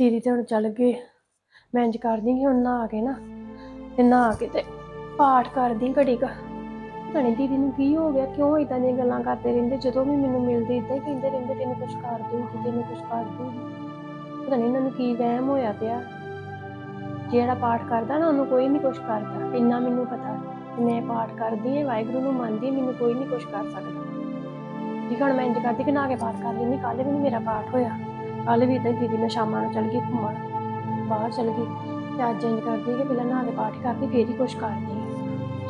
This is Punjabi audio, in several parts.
ਦੀਦੀ ਤੇ ਹੁਣ ਚੱਲ ਗਏ। ਮੈਂ ਇੰਜ ਕਰਦੀ ਕਿ ਹੁਣ ਨਹਾ ਕੇ ਨਾ ਤੇ ਨਹਾ ਕੇ ਤੇ ਪਾਠ ਕਰਦੀ ਘੜੀ ਕ। ਪਤਾ ਦੀਦੀ ਨੂੰ ਕੀ ਹੋ ਗਿਆ? ਕਿਉਂ ਇਦਾਂ ਦੀਆਂ ਗੱਲਾਂ ਕਰਦੇ ਰਹਿੰਦੇ? ਜਦੋਂ ਵੀ ਮੈਨੂੰ ਮਿਲਦੀ ਇਦਾਂ ਹੀ ਕਹਿੰਦੇ ਰਹਿੰਦੇ ਤੈਨੂੰ ਕੁਛ ਕਰ ਦੂੰਗੀ ਤੈਨੂੰ ਕੁਛ ਕਰ ਦੂੰਗੀ ਪਤਾ ਨਹੀਂ ਇਹਨਾਂ ਨੂੰ ਕੀ ਵਹਿਮ ਹੋਇਆ ਪਿਆ। ਜਿਹੜਾ ਪਾਠ ਕਰਦਾ ਨਾ ਉਹਨੂੰ ਕੋਈ ਨਹੀਂ ਕੁਛ ਕਰਦਾ। ਇੰਨਾ ਮੈਨੂੰ ਪਤਾ ਮੈਂ ਪਾਠ ਕਰਦੀ ਹਾਂ ਵਾਹਿਗੁਰੂ ਨੂੰ ਮੰਨਦੀ ਮੈਨੂੰ ਕੋਈ ਨਹੀਂ ਕੁਛ ਕਰ ਸਕਦਾ। ਠੀਕ ਆ, ਹੁਣ ਮੈਂ ਇੰਜ ਕਰਦੀ ਕਿ ਨਾ ਕੇ ਪਾਠ ਕਰ ਲੈਂਦੀ ਕੱਲ ਮੈਨੂੰ ਮੇਰਾ ਪਾਠ ਹੋਇਆ। ਕੱਲ ਵੀ ਇਦਾਂ ਦੀਦੀ ਨਾਲ ਸ਼ਾਮਾਂ ਨੂੰ ਚੱਲ ਗਈ ਘੁੰਮਣ। ਬਾਹਰ ਚੱਲ ਗਈ ਤੇ ਅੱਜ ਇੰਜ ਕਰਦੀ ਕਿ ਪਹਿਲਾਂ ਨਹਾ ਕੇ ਪਾਠ ਹੀ ਕਰਦੀ ਫੇਰ ਹੀ ਕੁਝ ਕਰਦੀ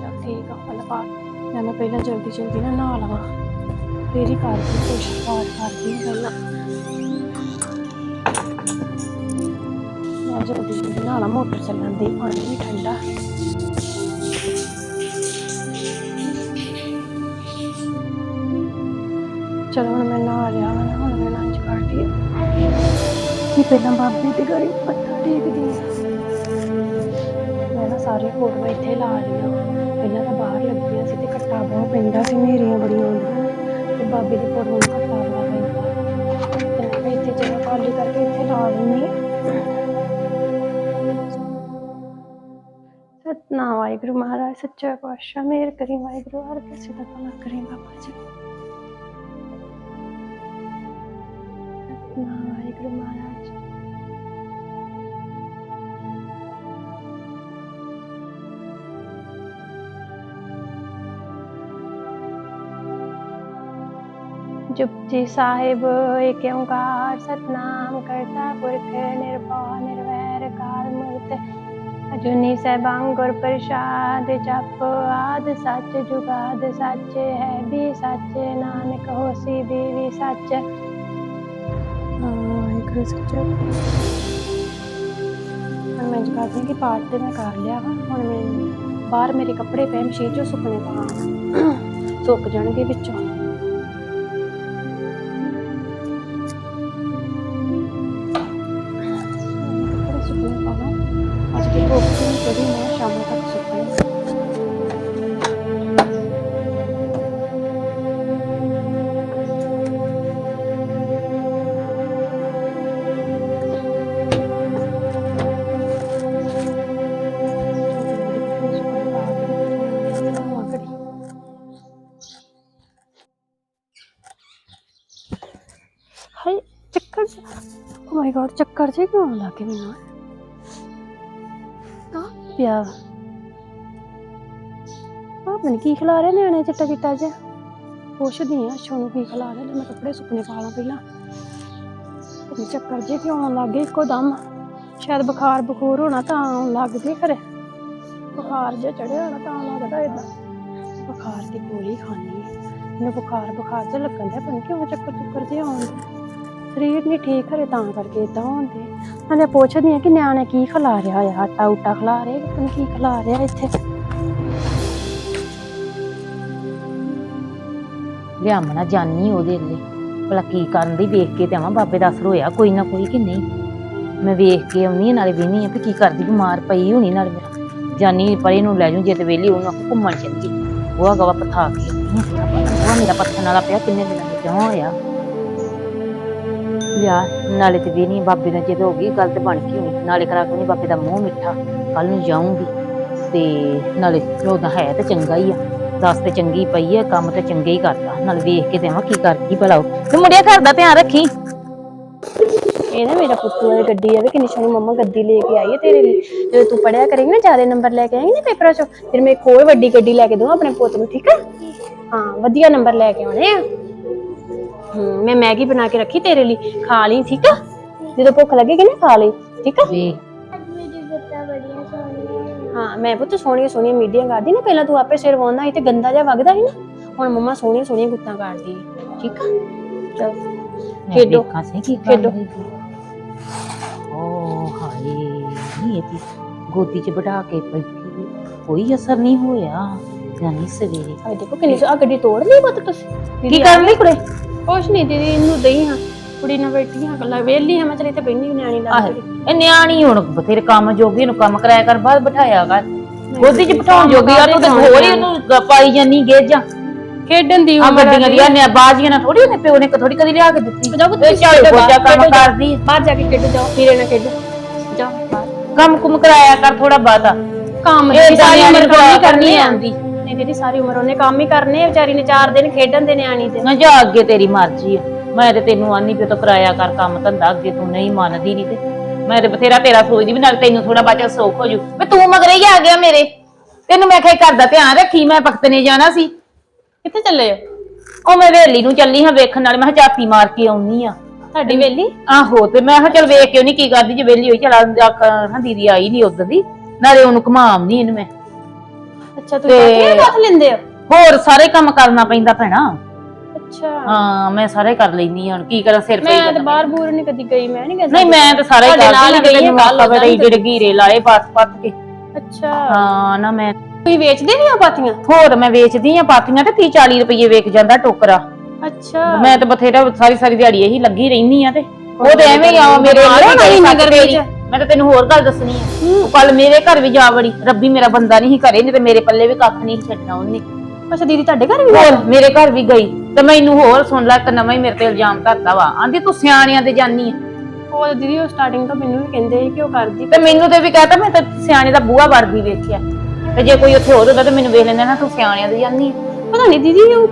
ਚਲ ਠੀਕ ਆ ਪਹਿਲਾਂ ਪਾਠ ਜਾਂ ਮੈਂ ਪਹਿਲਾਂ ਜਲਦੀ ਜਲਦੀ ਨਾ ਨਹਾ ਲਵਾਂ। ਫੇਰ ਹੀ ਕਰਦੀ ਕੁਝ ਪਾਠ ਕਰਦੀ ਹਾਂ ਪਹਿਲਾਂ। ਮੈਂ ਜਲਦੀ ਜਲਦੀ ਨਹਾ ਲਾ ਮੋਟਰ ਚੱਲਣ ਦੀ ਪਾਣੀ ਵੀ ਠੰਡਾ। ਚਲੋ ਹੁਣ ਮੈਂ ਨਹਾ ਲਿਆ ਵਾ ਨਾ, ਹੁਣ ਮੈਂ ਲੰਚ ਕਰਦੀ ਹਾਂ ਕਿ ਪਹਿਲਾਂ ਬਾਬੇ ਦੇ ਘਰੇ ਮੱਥਾ ਟੇਕਦੀ ਹਾਂ ਮੈਂ ਨਾ ਸਾਰੇ ਫੋਟੋ ਇੱਥੇ ਲਾ ਲਈਆਂ ਪਹਿਲਾਂ ਤਾਂ ਬਾਹਰ ਲੱਗੀਆਂ ਸੀ ਤੇ ਕੱਟਾ ਬਹੁਤ ਪੈਂਦਾ ਸੀ ਨੇਰੀਆਂ ਬੜੀਆਂ ਆਉਂਦੀਆਂ ਤੇ ਬਾਬੇ ਦੀ ਫੋਟੋ ਨੂੰ ਕੱਟਾ ਬੜਾ ਪੈਂਦਾ ਤੇ ਮੈਂ ਇੱਥੇ ਜਗ੍ਹਾ ਖਾਲੀ ਕਰਕੇ ਇੱਥੇ ਲਾ ਲੈਂਦੀ ਹਾਂ ਵਾਹਿਗੁਰੂ ਮਹਾਰਾਜ, ਸੱਚਾ ਪਾਤਸ਼ਾਹ ਮੇਰ ਕਰੀ ਵਾਹਿਗੁਰੂ, ਹਰ ਕਿਸੇ ਦਾ ਭਲਾ ਕਰੀ ਬਾਬਾ ਜੀ। ਸਤਨਾਮ ਵਾਹਿਗੁਰੂ ਮਹਾਰਾਜ। ਜੁਪਜੀ ਸਾਹਿਬ ਏਕ ਓੰਕਾਰ ਸਤਨਾਮ ਕਰਤਾ ਪੁਰਖ ਨਿਰਭਉ ਨਿਰਵੈਰ ਕਾਲ ਮੂਰਤ ਅਜੂਨੀ ਸੈਭੰ ਗੁਰ ਪ੍ਰਸਾਦ ਜਪ ਆਦ ਸੱਚ ਜੁਗਾਦ ਸੱਚ ਹੈ ਵੀ ਸੱਚ ਨਾਨਕ ਹੋਸੀ ਵੀ ਵੀ ਸੱਚ ਵਾਹਿਗੁਰੂ ਸੱਚਾ ਹੁਣ ਮੈਂ ਜਗਾਦੀ ਕਿ ਪਾਠ ਤੇ ਮੈਂ ਕਰ ਲਿਆ ਵਾ ਹੁਣ ਮੈਂ ਬਾਹਰ ਮੇਰੇ ਕੱਪੜੇ ਪਏ ਮਸ਼ੀਨ ਚੋਂ ਸੁੱਕਣੇ ਪਾਉਣ ਸੁੱਕ ਜਾਣਗੇ ਵਿੱਚੋਂ ਮਾਈ ਗॉड ਚੱਕਰ ਜੇ ਕਿਉਂ ਆਉਂਦਾ ਕਿ ਮੈਨੂੰ? ਆ ਪਿਆ ਆ ਪਤਾ ਨੀ ਕੀ ਖਿਲਾ ਰਹੇ ਨਿਆਣੇ ਚਿੱਟਾ ਚਿੱਟਾ ਜਿਹਾ। ਪੁੱਛਦੀ ਆ ਸ਼ੋਨੂੰ ਕੀ ਖਿਲਾ ਰਹੇ ਲੈ ਮੈਂ ਕੱਪੜੇ ਸੁੱਕਣੇ ਪਾ ਲਾਂ ਪਹਿਲਾਂ। ਪਤਾ ਨੀ ਚੱਕਰ ਜੇ ਕਿਉਂ ਆਉਣ ਲੱਗ ਗਏ ਇੱਕੋ ਦਮ। ਸ਼ਾਇਦ ਬੁਖਾਰ ਬਖੂਰ ਹੋਣਾ ਤਾਂ ਆਉਣ ਲੱਗ ਗਏ ਖਰੇ ਬੁਖਾਰ ਜਿਹਾ ਚੜਿਆ ਹੋਣਾ ਤਾਂ ਲੱਗਦਾ ਏਦਾਂ। ਬੁਖਾਰ ਦੀ ਗੋਲੀ ਖਾਣੀ ਮੈਨੂੰ ਬੁਖਾਰ ਬੁਖਾਰ ਜਿਹਾ ਲੱਗਣ ਡਿਆ ਪਤਾ ਨੀ ਕਿਉਂ ਚੱਕਰ ਚੁੱਕਰ ਜਿਹਾ ਆਉਂਦੇ ਸਰੀਰ ਨਹੀਂ ਠੀਕ ਖਰੇ ਤਾਂ ਕਰਕੇ ਇਦਾਂ ਹੁੰਦੇ। ਨਾਲੇ ਪੁੱਛਦੀ ਆ ਕਿ ਨਿਆਣੇ ਕੀ ਖਿਲਾ ਰਿਹਾ ਆ, ਆਟਾ ਉਟਾ ਖਿਲਾ ਰਹੇ ਪਤਾ ਕੀ ਖਿਲਾ ਰਿਹਾ ਇੱਥੇ। ਲਿਆਮਣਾ ਜਾਨੀ ਉਹਦੇ ਲਈ। ਭਲਾ ਕੀ ਕਰਨ ਦੀ ਵੇਖ ਕੇ ਤੇ ਆਵਾਂ, ਬਾਬੇ ਦਾ ਅਸਰ ਹੋਇਆ ਕੋਈ ਨਾ ਕੋਈ ਕਿ ਨਹੀਂ। ਮੈਂ ਵੇਖ ਕੇ ਆਉਣੀ ਨਾਲੇ ਵੇਹਨੀ ਆ ਵੀ ਕੀ ਕਰਦੀ ਬਿਮਾਰ ਪਈ ਹੋਣੀ ਨਾਲੇ ਮੇਰਾ। ਜਾਨੀ ਪਰੇ ਨੂੰ ਲੈ ਜੂ ਜੇ ਤੇ ਵੇਲੀ ਉਹਨੂੰ ਆਖੂ ਘੁੰਮਣ ਚੱਲੀ। ਉਹ ਗਵਾ ਪਥਾ ਕੇ ਆ ਉਹ ਮੇਰਾ ਪੱਥਰ ਵਾਲਾ ਪਿਆ ਕਿੰਨੇ ਦਿਨਾਂ ਦਾ ਕਿਉਂ ਹੋਇਆ ਲਿਆ। ਨਾਲੇ ਤੇ ਵੇਹਨੀ ਬਾਬੇ ਨਾਲ ਜਦੋਂ ਹੋ ਗਈ ਗੱਲ ਤੇ ਬਣ ਗਈ ਹੋਣੀ ਨਾਲੇ ਕਰਾ ਕੇ ਉਹਨੇ ਬਾਬੇ ਦਾ ਮੂੰਹ ਮਿੱਠਾ। ਕੱਲ ਨੂੰ ਜਾਊਂਗੀ। ਤੇ ਨਾਲੇ ਉਹਦਾ ਹੈ ਤੇ ਚੰਗਾ ਹੀ ਆ। ਦੱਸ ਤੇ ਚੰਗੀ ਪਈ ਆ, ਕੰਮ ਤੇ ਚੰਗੇ ਹੀ ਕਰਦਾ ਨਾਲੇ ਵੇਖ ਕੇ ਦੇਵਾਂ ਕੀ ਕਰਦੀ ਭਲਾ ਉਹ। ਤੇ ਮੁੰਡਿਆ ਘਰ ਦਾ ਧਿਆਨ ਰੱਖੀ। ਇਹ ਨਾ ਮੇਰਾ ਪੁੱਤੂ ਵਾਲੀ ਗੱਡੀ ਆ ਵੀ, ਕਿੰਨੀ ਸੋਹਣੀ ਮੰਮਾ ਗੱਡੀ ਲੈ ਕੇ ਆਈ ਹੈ ਤੇਰੇ ਲਈ। ਜਦੋਂ ਤੂੰ ਪੜਿਆ ਕਰੇਂਗੀ ਨਾ, ਜ਼ਿਆਦਾ ਨੰਬਰ ਲੈ ਕੇ ਆਏਂਗੀ ਨਾ ਪੇਪਰਾਂ 'ਚੋਂ, ਫਿਰ ਮੈਂ ਇੱਕ ਹੋਰ ਵੱਡੀ ਗੱਡੀ ਲੈ ਕੇ ਦੂੰ ਆਪਣੇ ਪੁੱਤ ਨੂੰ, ਠੀਕ ਆ? ਹਾਂ, ਵਧੀਆ ਨੰਬਰ ਲੈ ਕੇ ਆਉਣੇ ਆ। ਹੂੰ ਮੈਂ ਮੈਗੀ ਬਣਾ ਕੇ ਰੱਖੀ ਤੇਰੇ ਲਈ ਖਾ ਲਈ ਠੀਕ ਆ? ਜਦੋਂ ਭੁੱਖ ਲੱਗੇਗੀ ਨਾ ਖਾ ਲਈ ਠੀਕ ਆ? ਵੇ ਹਾਂ ਮੈਂ ਪੁੱਤ ਸੋਹਣੀਆਂ ਸੋਹਣੀਆਂ ਮੀਡੀਆਂ ਕਰਦੀ ਨਾ ਪਹਿਲਾਂ ਤੂੰ ਆਪੇ ਸਿਰ ਵਾਉਂਦਾ ਸੀ ਤੇ ਗੰਦਾ ਜਿਹਾ ਵਗਦਾ ਸੀ ਨਾ ਹੁਣ ਮੰਮਾ ਸੋਹਣੀਆਂ ਸੋਹਣੀਆਂ ਗੁੱਤਾਂ ਕਰਦੀ ਹੈ। ਠੀਕ ਆ? ਚਲ ਖੇਡੋ। ਕੀ ਖੇਡੋ। ਓ ਹਾਏ ਨੀ ਇਹਦੀ ਗੋਦੀ 'ਚ ਬਿਠਾ ਕੇ ਬੈਠੀ ਕੋਈ ਅਸਰ ਨਹੀਂ ਹੋਇਆ ਜਾਨੀ ਸਵੇਰੇ। ਆ ਦੇਖੋ ਕਿੰਨੀ ਆ ਗੱਡੀ ਤੋੜ ਲਈ ਪੁੱਤ ਤੁਸੀਂ। ਕੀ ਕਰਨ ਲਈ ਕੁੜੇ? ਕੁਛ ਨਹੀਂ ਦੀਦੀ ਇਹਨੂੰ ਦਈ ਹਾਂ। ਕੁੜੀ ਨਾਲ ਬੈਠੀ ਹਾਂ ਗੱਲਾਂ ਵੇਲੀ ਹਾਂ ਮੈਂ ਚਲੀ ਤੇ ਬੈਣੀ ਨਿਆਣੀ ਆਹ ਇਹ ਨਿਆਣੀ ਹੁਣ ਬਥੇਰੇ ਕੰਮ ਜੋਗੀ ਨੂੰ ਕੰਮ ਕਰਾਇਆ ਕਰ ਬਾਅਦ ਬਿਠਾਇਆ ਕਰ। ਗੋਦੀ 'ਚ ਬਿਠਾਉਣ ਜੋਗੀ ਆ ਤੂੰ ਤੇ ਹੋਰ ਹੀ ਉਹਨੂੰ ਗ- ਪਾਈ ਜਾਨੀ ਗੇਜਾਂ। ਖੇਡਣ ਦੀ ਆ ਗੱਡੀਆਂ ਦੀਆਂ ਨੇ ਬਾਜੀਆਂ ਨਾ ਥੋੜੀ ਨੇ ਪਿਓ ਨੇ ਥੋੜੀ ਕਦੀ ਲਿਆ ਕੇ ਦਿੱਤੀ। ਜਾਓ ਪੁੱਤ, ਇਹ ਝਾੜੂ ਖੇਡੋ ਪੋਚਾ ਕੰਮ ਜਾਓ। ਕਰਦੀ। ਬਾਹਰ ਜਾ ਕੇ ਖੇਡੋ ਜਾਓ। ਵੀਰੇ ਨਾਲ ਖੇਡੋ। ਜਾਓ ਬਾਹਰ। ਕੰਮ ਕੁਮ ਕਰਾਇਆ ਕਰ ਥੋੜਾ ਬਾਤਾ ਕੰਮ ਇਹ ਸਾਰੀ ਉਮਰ ਕੰਮ ਕਰਨੀ। ਆਉਂਦੀ। ਨਹੀਂ ਦੀਦੀ ਸਾਰੀ ਉਮਰ ਉਹਨੇ ਕੰਮ ਹੀ ਕਰਨੇ ਆ ਵਿਚਾਰੀ ਨੇ 4 ਦਿਨ ਖੇਡਣ ਦੇ ਨਿਆਣੀ ਤੇ ਨਾ ਜਾ ਅੱਗੇ ਤੇਰੀ ਮਰਜ਼ੀ ਆ। ਮੈਂ ਤੇ ਤੈਨੂੰ ਆਨੀ ਪਿਓ ਤੋਂ ਕਰਾਇਆ ਕਰ ਕੰਮ ਧੰਦਾ ਅੱਗੇ ਤੂੰ ਨਹੀਂ ਮੰਨਦੀ ਨਹੀਂ ਤੇ। ਮੈਂ ਤੇ ਬਥੇਰਾ ਤੇਰਾ ਸੋਚਦੀ ਵੀ ਨਾਲ ਤੈਨੂੰ ਥੋੜਾ ਬਾਚਾ ਸੌਖ ਹੋ ਜੂ। ਵੀ ਤੂੰ ਮਗਰੇ ਹੀ ਆ ਗਿਆ ਮੇਰੇ। ਤੈਨੂੰ ਮੈਂ ਕਿਹਾ ਘਰ ਦਾ ਧਿਆਨ ਰੱਖੀ ਮੈਂ ਪਖਤ ਨੇ ਜਾਣਾ ਸੀ। ਕਿੱਥੇ ਚੱਲੇ ਹੋ? ਉਹ ਮੈਂ ਵੇਲੀ ਨੂੰ ਚੱਲੀ ਹਾਂ ਵੇਖਣ ਨਾਲ ਮੈਂ ਕਿਹਾ ਝਾਤੀ ਮਾਰ ਕੇ ਆਉਣੀ ਆ। ਤੁਹਾਡੀ ਵੇਲੀ? ਆਹੋ ਤੇ ਮੈਂ ਕਿਹਾ ਚੱਲ ਵੇਖ ਕੇ ਉਹਨੇ ਕੀ ਕਰਦੀ ਜੇ ਵੇਲੀ ਹੋਈ ਚਲ ਆਖਾਂ ਦੀਦੀ ਆਈ ਨਹੀਂ ਉਦੋਂ ਦੀ। ਨਾਲੇ ਉਹਨੂੰ ਨਹੀਂ ਇਹਨੂੰ ਮੈਂ। ਅੱਛਾ ਤੁਸੀਂ ਬਾਕੀ ਹੱਥ ਲੈਂਦੇ ਹੋ ਹੋਰ ਸਾਰੇ ਕੰਮ ਕਰਨਾ ਪੈਂਦਾ ਭੈਣਾ। ਅੱਛਾ। ਹਾਂ ਮੈਂ ਸਾਰੇ ਕਰ ਆ ਹੁਣ ਕੀ ਕਰਾਂ ਸਿਰ ਪਈ ਮੈਂ ਜਾਂਦਾ। ਤਾਂ ਬਾਹਰ ਬੂਰ ਨਹੀਂ ਕਦੀ ਗਈ ਮੈਂ ਨਹੀਂ ਗਈ। ਨਹੀਂ ਮੈਂ ਤਾਂ ਸਾਰਾ ਹੀ ਤੁਹਾਡੇ ਨਾਲ ਕਰਦੀ ਹੀ ਹਾਂ ਗਈ ਤੈਨੂੰ ਹਾਂ, ਆਖਾ ਬੜੇ ਜਿਹੜੇ ਗੀਰੇ ਲਾਏ ਪਾਸ ਪੱਤ ਕੇ। ਅੱਛਾ। ਹਾਂ ਨਾ ਮੈਂ ਤੁਸੀਂ ਵੇਚਦੇ ਵੀ ਆ ਪਾਤੀਆਂ ਹੋਰ ਮੈਂ ਵੇਚਦੀ ਆ ਪਾਥੀਆਂ ਤੇ 30 40 ਰੁਪਏ ਵੇਚ ਜਾਂਦਾ ਟੋਕਰਾ। ਅੱਛਾ। ਮੈਂ ਤਾਂ ਬਥੇਰਾ ਸਾਰੀ ਸਾਰੀ ਦਿਹਾੜੀ ਇਹੀ ਲੱਗੀ ਰਹਿਨੀ ਆ ਤੇ। ਉਹ ਤੇ ਐਵੇਂ ਹੀ ਆ ਮੇਰੇ ਨਾਲ ਹੀ ਹੀ ਨਗਰ ਵਿੱਚ। ਮੈਂ ਤਾਂ ਤੈਨੂੰ ਹੋਰ ਗੱਲ ਦੱਸਣੀ ਆ। ਕੱਲ ਮੇਰੇ ਘਰ ਵੀ ਜਾ ਵੜੀ। ਰੱਬੀ ਮੇਰਾ ਬੰਦਾ ਨਹੀਂ ਸੀ ਘਰੇ ਨਹੀਂ ਤੇ ਮੇਰੇ ਪੱਲੇ ਵੀ ਕੱਖ ਨਹੀਂ ਸੀ ਛੱਡਣਾ ਉਹਨੇ। ਅੱਛਾ ਦੀਦੀ ਤੁਹਾਡੇ ਘਰ ਵੀ ਹੋਰ ਮੇਰੇ ਘਰ ਵੀ ਗਈ। ਤੇ ਮੈਨੂੰ ਹੋਰ ਸੁਣ ਲੈ ਇੱਕ ਨਵਾਂ ਹੀ ਮੇਰੇ ਤੇ ਇਲਜ਼ਾਮ ਧਰਦਾ ਵਾ। ਆਂਦੀ ਤੂੰ ਸਿਆਣਿਆਂ ਦੇ ਜਾਨੀ ਆ। ਉਹ ਦੀਦੀ ਉਹ ਸਟਾਰਟਿੰਗ ਤੋਂ ਮੈਨੂੰ ਵੀ ਕਹਿੰਦੇ ਸੀ ਕਿ ਉਹ ਕਰਦੀ। ਤੇ ਮੈਨੂੰ ਤੇ ਵੀ ਕਹਤਾ ਮੈਂ ਤਾਂ ਸਿਆਣੇ ਦਾ ਬੂਹਾ ਵਰਦੀ ਵੇਖਿਆ। ਤੇ ਜੇ ਕੋਈ ਉੱਥੇ ਹੋਰ ਹੁੰਦਾ ਤੇ ਮੈਨੂੰ ਵੇਖ ਲੈਂਦਾ ਨਾ ਤੂੰ ਸਿਆਣਿਆਂ ਦੇ ਜਾਨੀ ਆ। ਪਤਾ ਨਹੀਂ ਦੀਦੀ ਉਹ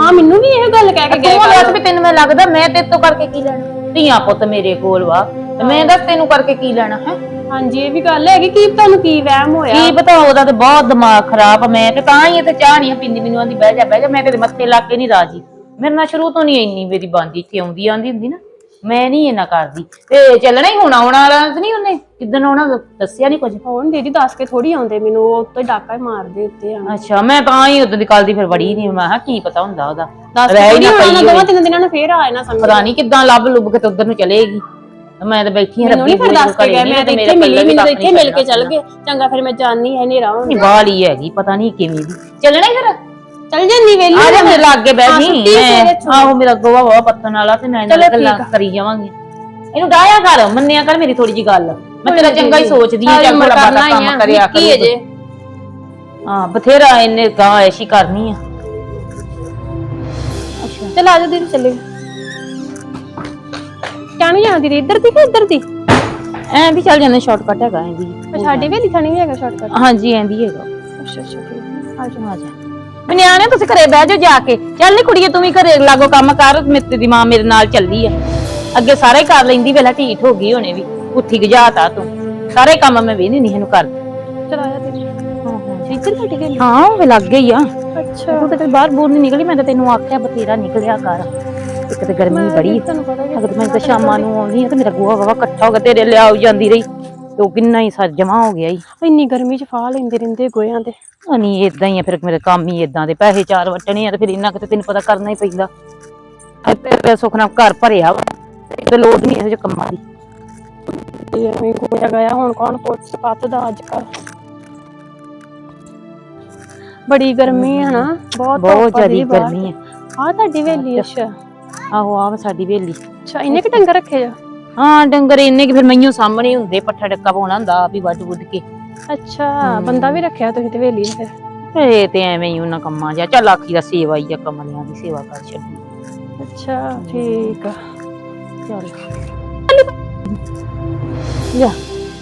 ਹਾਂ ਮੈਨੂੰ ਵੀ ਇਹ ਗੱਲ ਕਹਿ ਕੇ ਗਏ ਤੂੰ ਦੱਸ ਵੀ ਤੈਨੂੰ ਮੈਂ ਲੱਗਦਾ ਮੈਂ ਤੇਰੇ ਤੋਂ ਕਰਕੇ ਕੀ ਲੈਣਾ? ਧੀਆਂ ਪੁੱਤ ਮੇਰੇ ਕੋਲ ਵਾ। ਤੇ ਮੈਂ ਦੱਸ ਤੈਨੂੰ ਕਰਕੇ ਕੀ ਲੈਣਾ ਹੈ? ਹਾਂਜੀ ਇਹ ਵੀ ਗੱਲ ਹੈਗੀ ਕਿ ਤੁਹਾਨੂੰ ਕੀ ਵਹਿਮ ਹੋਇਆ? ਕੀ ਪਤਾ ਉਹਦਾ ਤੇ ਬਹੁਤ ਦਿਮਾਗ ਖਰਾਬ ਆ ਮੈਂ ਤੇ ਤਾਂ ਹੀ ਤੇ ਚਾਹ ਨਹੀਂ ਪੀਂਦੀ ਮੈਨੂੰ ਆਂਦੀ ਬਹਿ ਜਾ ਬਹਿ ਜਾ ਮੈਂ ਤੇਰੇ ਮੱਥੇ ਲੱਗ ਕੇ ਨਹੀਂ ਰਾਜੀ। ਮੇਰੇ ਨਾਲ ਸ਼ੁਰੂ ਤੋਂ ਨਹੀਂ ਇੰਨੀ ਮੇਰੀ ਬਾਂਦੀ ਇੱਥੇ ਆਉਂਦੀ ਆਂਦੀ ਹੁੰਦੀ ਨਾ? ਮੈਂ ਨਹੀਂ ਇਹਨਾਂ ਕਰਦੀ। ਤੇ ਚੱਲਣਾ ਹੀ ਹੁਣ ਆਉਣ ਵਾਲਾ ਤੇ ਨਹੀਂ ਉਹਨੇ? ਕਿਦਨ ਆਉਣਾ ਦੱਸਿਆ ਨਹੀਂ ਕੁਝ? ਹੁਣ ਦੀਦੀ ਦੱਸ ਕੇ ਥੋੜੀ ਆਉਂਦੇ। ਮੈਨੂੰ ਉਹ ਉੱਤੇ ਡਾਕਾ ਹੀ ਮਾਰਦੇ ਉੱਤੇ ਆ ਅੱਛਾ ਮੈਂ ਤਾਂ ਹੀ ਉਦੋਂ ਦੀ ਕੱਲ ਦੀ ਫਿਰ ਬੜੀ ਨਹੀਂ। ਮੈਂ ਕਿਹਾ ਕੀ ਪਤਾ ਹੁੰਦਾ ਉਹਦਾ। ਦੱਸ ਰਹਿ ਕੇ ਹੀ ਥੋੜੀ ਨਾ ਆਉਣਾ ਪਈ ਦੋਵਾਂ। ਤਿੰਨ ਦਿਨਾਂ ਨੂੰ ਫੇਰ ਆ ਜਾਣਾ ਸੰਗ ਪਤਾ ਨਹੀਂ ਕਿੱਦਾਂ ਲੱਭ ਲੁੱਭ ਕੇ ਤੇ ਉਧਰ ਨੂੰ ਚਲੇਗੀ। ਮੈਂ ਤਾਂ ਬੈਠੀ ਹਾਂ ਨਹੀਂ ਫਿਰ ਦੱਸ ਕੇ ਨੀ ਮੈਂ ਤੇ ਇੱਥੇ ਮਿਲੀ ਮੈਨੂੰ ਇੱਥੇ ਨੀ ਮਿਲ ਕੇ। ਚੱਲ ਗਏ। ਚੰਗਾ ਫਿਰ ਮੈਂ ਜਾਣੀ ਹੈ ਨੇਰਾ ਨਹੀਂ ਵਾਲੀ ਹੈਗੀ ਪਤਾ ਨਹੀਂ ਕਿਵੇਂ ਦੀ। ਚੱਲਣਾ ਹੀ ਫਿਰ। ਚੱਲ ਜਾਂਦੀ ਵੇਲੀ ਆ ਜਾ ਮੇਰੇ ਲਾਗੇ ਬਹਿ ਜੀ ਮੈਂ। ਆਹੋ ਮੇਰਾ ਗੋਵਾ ਵਾ ਪੱਤਨ ਵਾਲਾ ਤੇ ਮੈਂ ਚਲੋ ਨਾਲ ਗੱਲਾਂ ਠੀਕ ਆ। ਕਰੀ ਜਾਵਾਂਗੀ। ਇਹਨੂੰ ਡਾਇਆ ਕਰ ਮੰਨਿਆ ਕਰ ਮੇਰੀ ਥੋੜੀ ਜੀ ਗੱਲ। ਮੈਂ ਤੇਰਾ ਚੰਗਾ ਹੀ। ਸੋਚਦੀ ਸਾਰੀ ਚੱਲ ਕਰਨਾ ਬਾਤਾ ਆ, ਕੰਮ ਕਰਿਆ ਨਿੱਕੀ ਹੈ ਜੇ। ਹਾਂ ਬਥੇਰਾ ਇਹਨੇ ਗਾਂ ਐਸ਼ੀ ਕਰਨੀ ਆ। ਅੱਛਾ। ਚਲ ਆ ਜਾ ਦੀਦੀ ਚੱਲੇ। ਜਾਣੀ ਜਾਣਾ ਦੀਦੀ ਇੱਧਰ ਦੀ ਕਿ ਇੱਧਰ ਦੀ? ਐਂ ਵੀ ਚੱਲ ਜਾਂਦੇ ਸ਼ਾਰਟਕਟ ਹੈਗਾ ਐਂ ਵੀ ਸਾਡੀ ਵੇਲੀ ਥਾਣੀ ਵੀ ਹੈਗਾ ਸ਼ਾਰਟਕਟ ਹਾਂਜੀ ਐਂ ਵੀ ਹੈਗਾ। ਅੱਛਾ ਅੱਛਾ ਠੀਕ ਆ ਜਾ। ਆ ਜਾ। ਨਿਆਣੇ ਤੁਸੀਂ ਘਰੇ ਬਹਿ ਜਾਓ ਜਾ ਕੇ। ਚੱਲ ਨੀ ਕੁੜੀਏ ਤੂੰ ਵੀ ਘਰੇ ਲਾਗੋ ਕੰਮ ਕਰ ਮਿੱਤੇ ਦੀ ਮਾਂ ਮੇਰੇ ਨਾਲ ਚੱਲੀ ਆ। ਅੱਗੇ ਸਾਰੇ ਕਰ ਲੈਂਦੀ ਵੇਲਾ ਢੀਠ ਹੋ ਗਈ ਹੋਣੇ ਵੀ ਉੱਠੀ ਗਜਾਤਾ ਤੂੰ। ਸਾਰੇ ਕੰਮ ਮੈਂ ਵੀ ਨਹੀਂ ਇਹਨੂੰ ਕਰ ਚਲ ਆ ਜਾ ਦੀਦੀ ਇੱਧਰ ਸਾਡੀ ਵੇਲੀ ਹਾਂ ਉਹ ਵੀ ਲੱਗ ਗਈ ਆ। ਅੱਛਾ। ਤੂੰ ਕਿਤੇ ਬਾਹਰ ਬੂਰ ਨਹੀਂ ਨਿਕਲੀ ਮੈਂ ਤਾਂ ਤੈਨੂੰ ਆਖਿਆ ਬਥੇਰਾ ਨਿਕਲਿਆ ਕਰ ਇੱਕ ਤੇ ਗਰਮੀ ਬੜੀ ਤੁਹਾਨੂੰ ਪਤਾ ਹੀ ਅਗਰ ਮੈਂ ਤਾਂ ਸ਼ਾਮਾਂ ਨੂੰ ਆਉਂਦੀ ਆ ਤੇ ਮੇਰਾ ਗੋਹਾ ਵਾਵਾ ਇਕੱਠਾ ਹੋ ਗਿਆ ਤੇਰੇ ਲਿਆਉ ਜਾਂਦੀ ਰਹੀ। ਤੇ ਉਹ ਕਿੰਨਾ ਹੀ ਸਰ ਜਮਾ ਹੋ ਗਿਆ ਈ ਇੰਨੀ ਗਰਮੀ ਚ ਫਾਹ ਲੈਂਦੇ ਰਹਿੰਦੇ ਗੋਇਆਂ ਦੇ। ਨਹੀਂ ਇਦਾਂ ਹੀ ਆ ਫਿਰ ਮੇਰੇ ਕੰਮ ਹੀ ਇਦਾਂ ਦੇ ਪੈਸੇ ਚਾਰ ਵਟਣੇ ਆ ਤੇ ਫਿਰ ਇੰਨਾ ਕਿਤੇ ਤੈਨੂੰ ਪਤਾ ਕਰਨਾ ਹੀ ਪੈਂਦਾ। ਤੇ ਤੇਰੇ ਸੁੱਖ ਨਾਲ ਘਰ ਭਰਿਆ ਵਾ ਤੇ ਲੋੜ ਨਹੀਂ ਇਹੋ ਜਿਹੇ ਕੰਮਾਂ ਦੀ। ਤੇ ਐਵੇਂ ਗੋਇਆ ਗਿਆ ਹੁਣ ਕੌਣ ਪੁੱਛ ਪੱਤਦਾ ਅੱਜ ਕੱਲ ਬੜੀ ਗਰਮੀ ਹੈ ਨਾ ਬਹੁਤ ਬਹੁਤ ਆ ਜ਼ਿਆਦੀ। ਗਰਮੀ ਹੈ ਆਹ ਤੁਹਾਡੀ ਵੇਲੀ ਅੱਛਾ। ਆਹੋ ਆਹ ਵਾ ਸਾਡੀ ਵੇਲੀ ਅੱਛਾ ਇੰਨੇ ਕਿ ਡੰਗਰ ਰੱਖੇ ਜਾ ਹਾਂ ਡੰਗਰ ਇੰਨੇ ਕਿ ਫਿਰ ਮੈਨੂੰ ਸਾਹਮਣੇ ਹੁੰਦੇ ਪੱਠਾ ਡੱਕਾ ਪਾਉਣਾ ਹੁੰਦਾ ਹੀ ਵੱਢ ਵੁੱਢ ਕੇ। ਅੱਛਾ ਬੰਦਾ ਵੀ ਰੱਖਿਆ ਤੁਸੀਂ ਤੇ ਵੇਲੀ ਨੇ ਫਿਰ? ਇਹ ਤੇ ਐਵੇਂ ਹੀ ਉਹਨਾਂ ਕੰਮਾਂ ਜਾਂ ਚੱਲ ਆਖੀ ਦਾ ਸੇਵਾ ਹੀ ਆ ਕਮਲਿਆਂ ਦੀ ਸੇਵਾ ਕਰ ਛੱਡੀ। ਅੱਛਾ ਠੀਕ ਆ। ਚੱਲ। ਜਾ।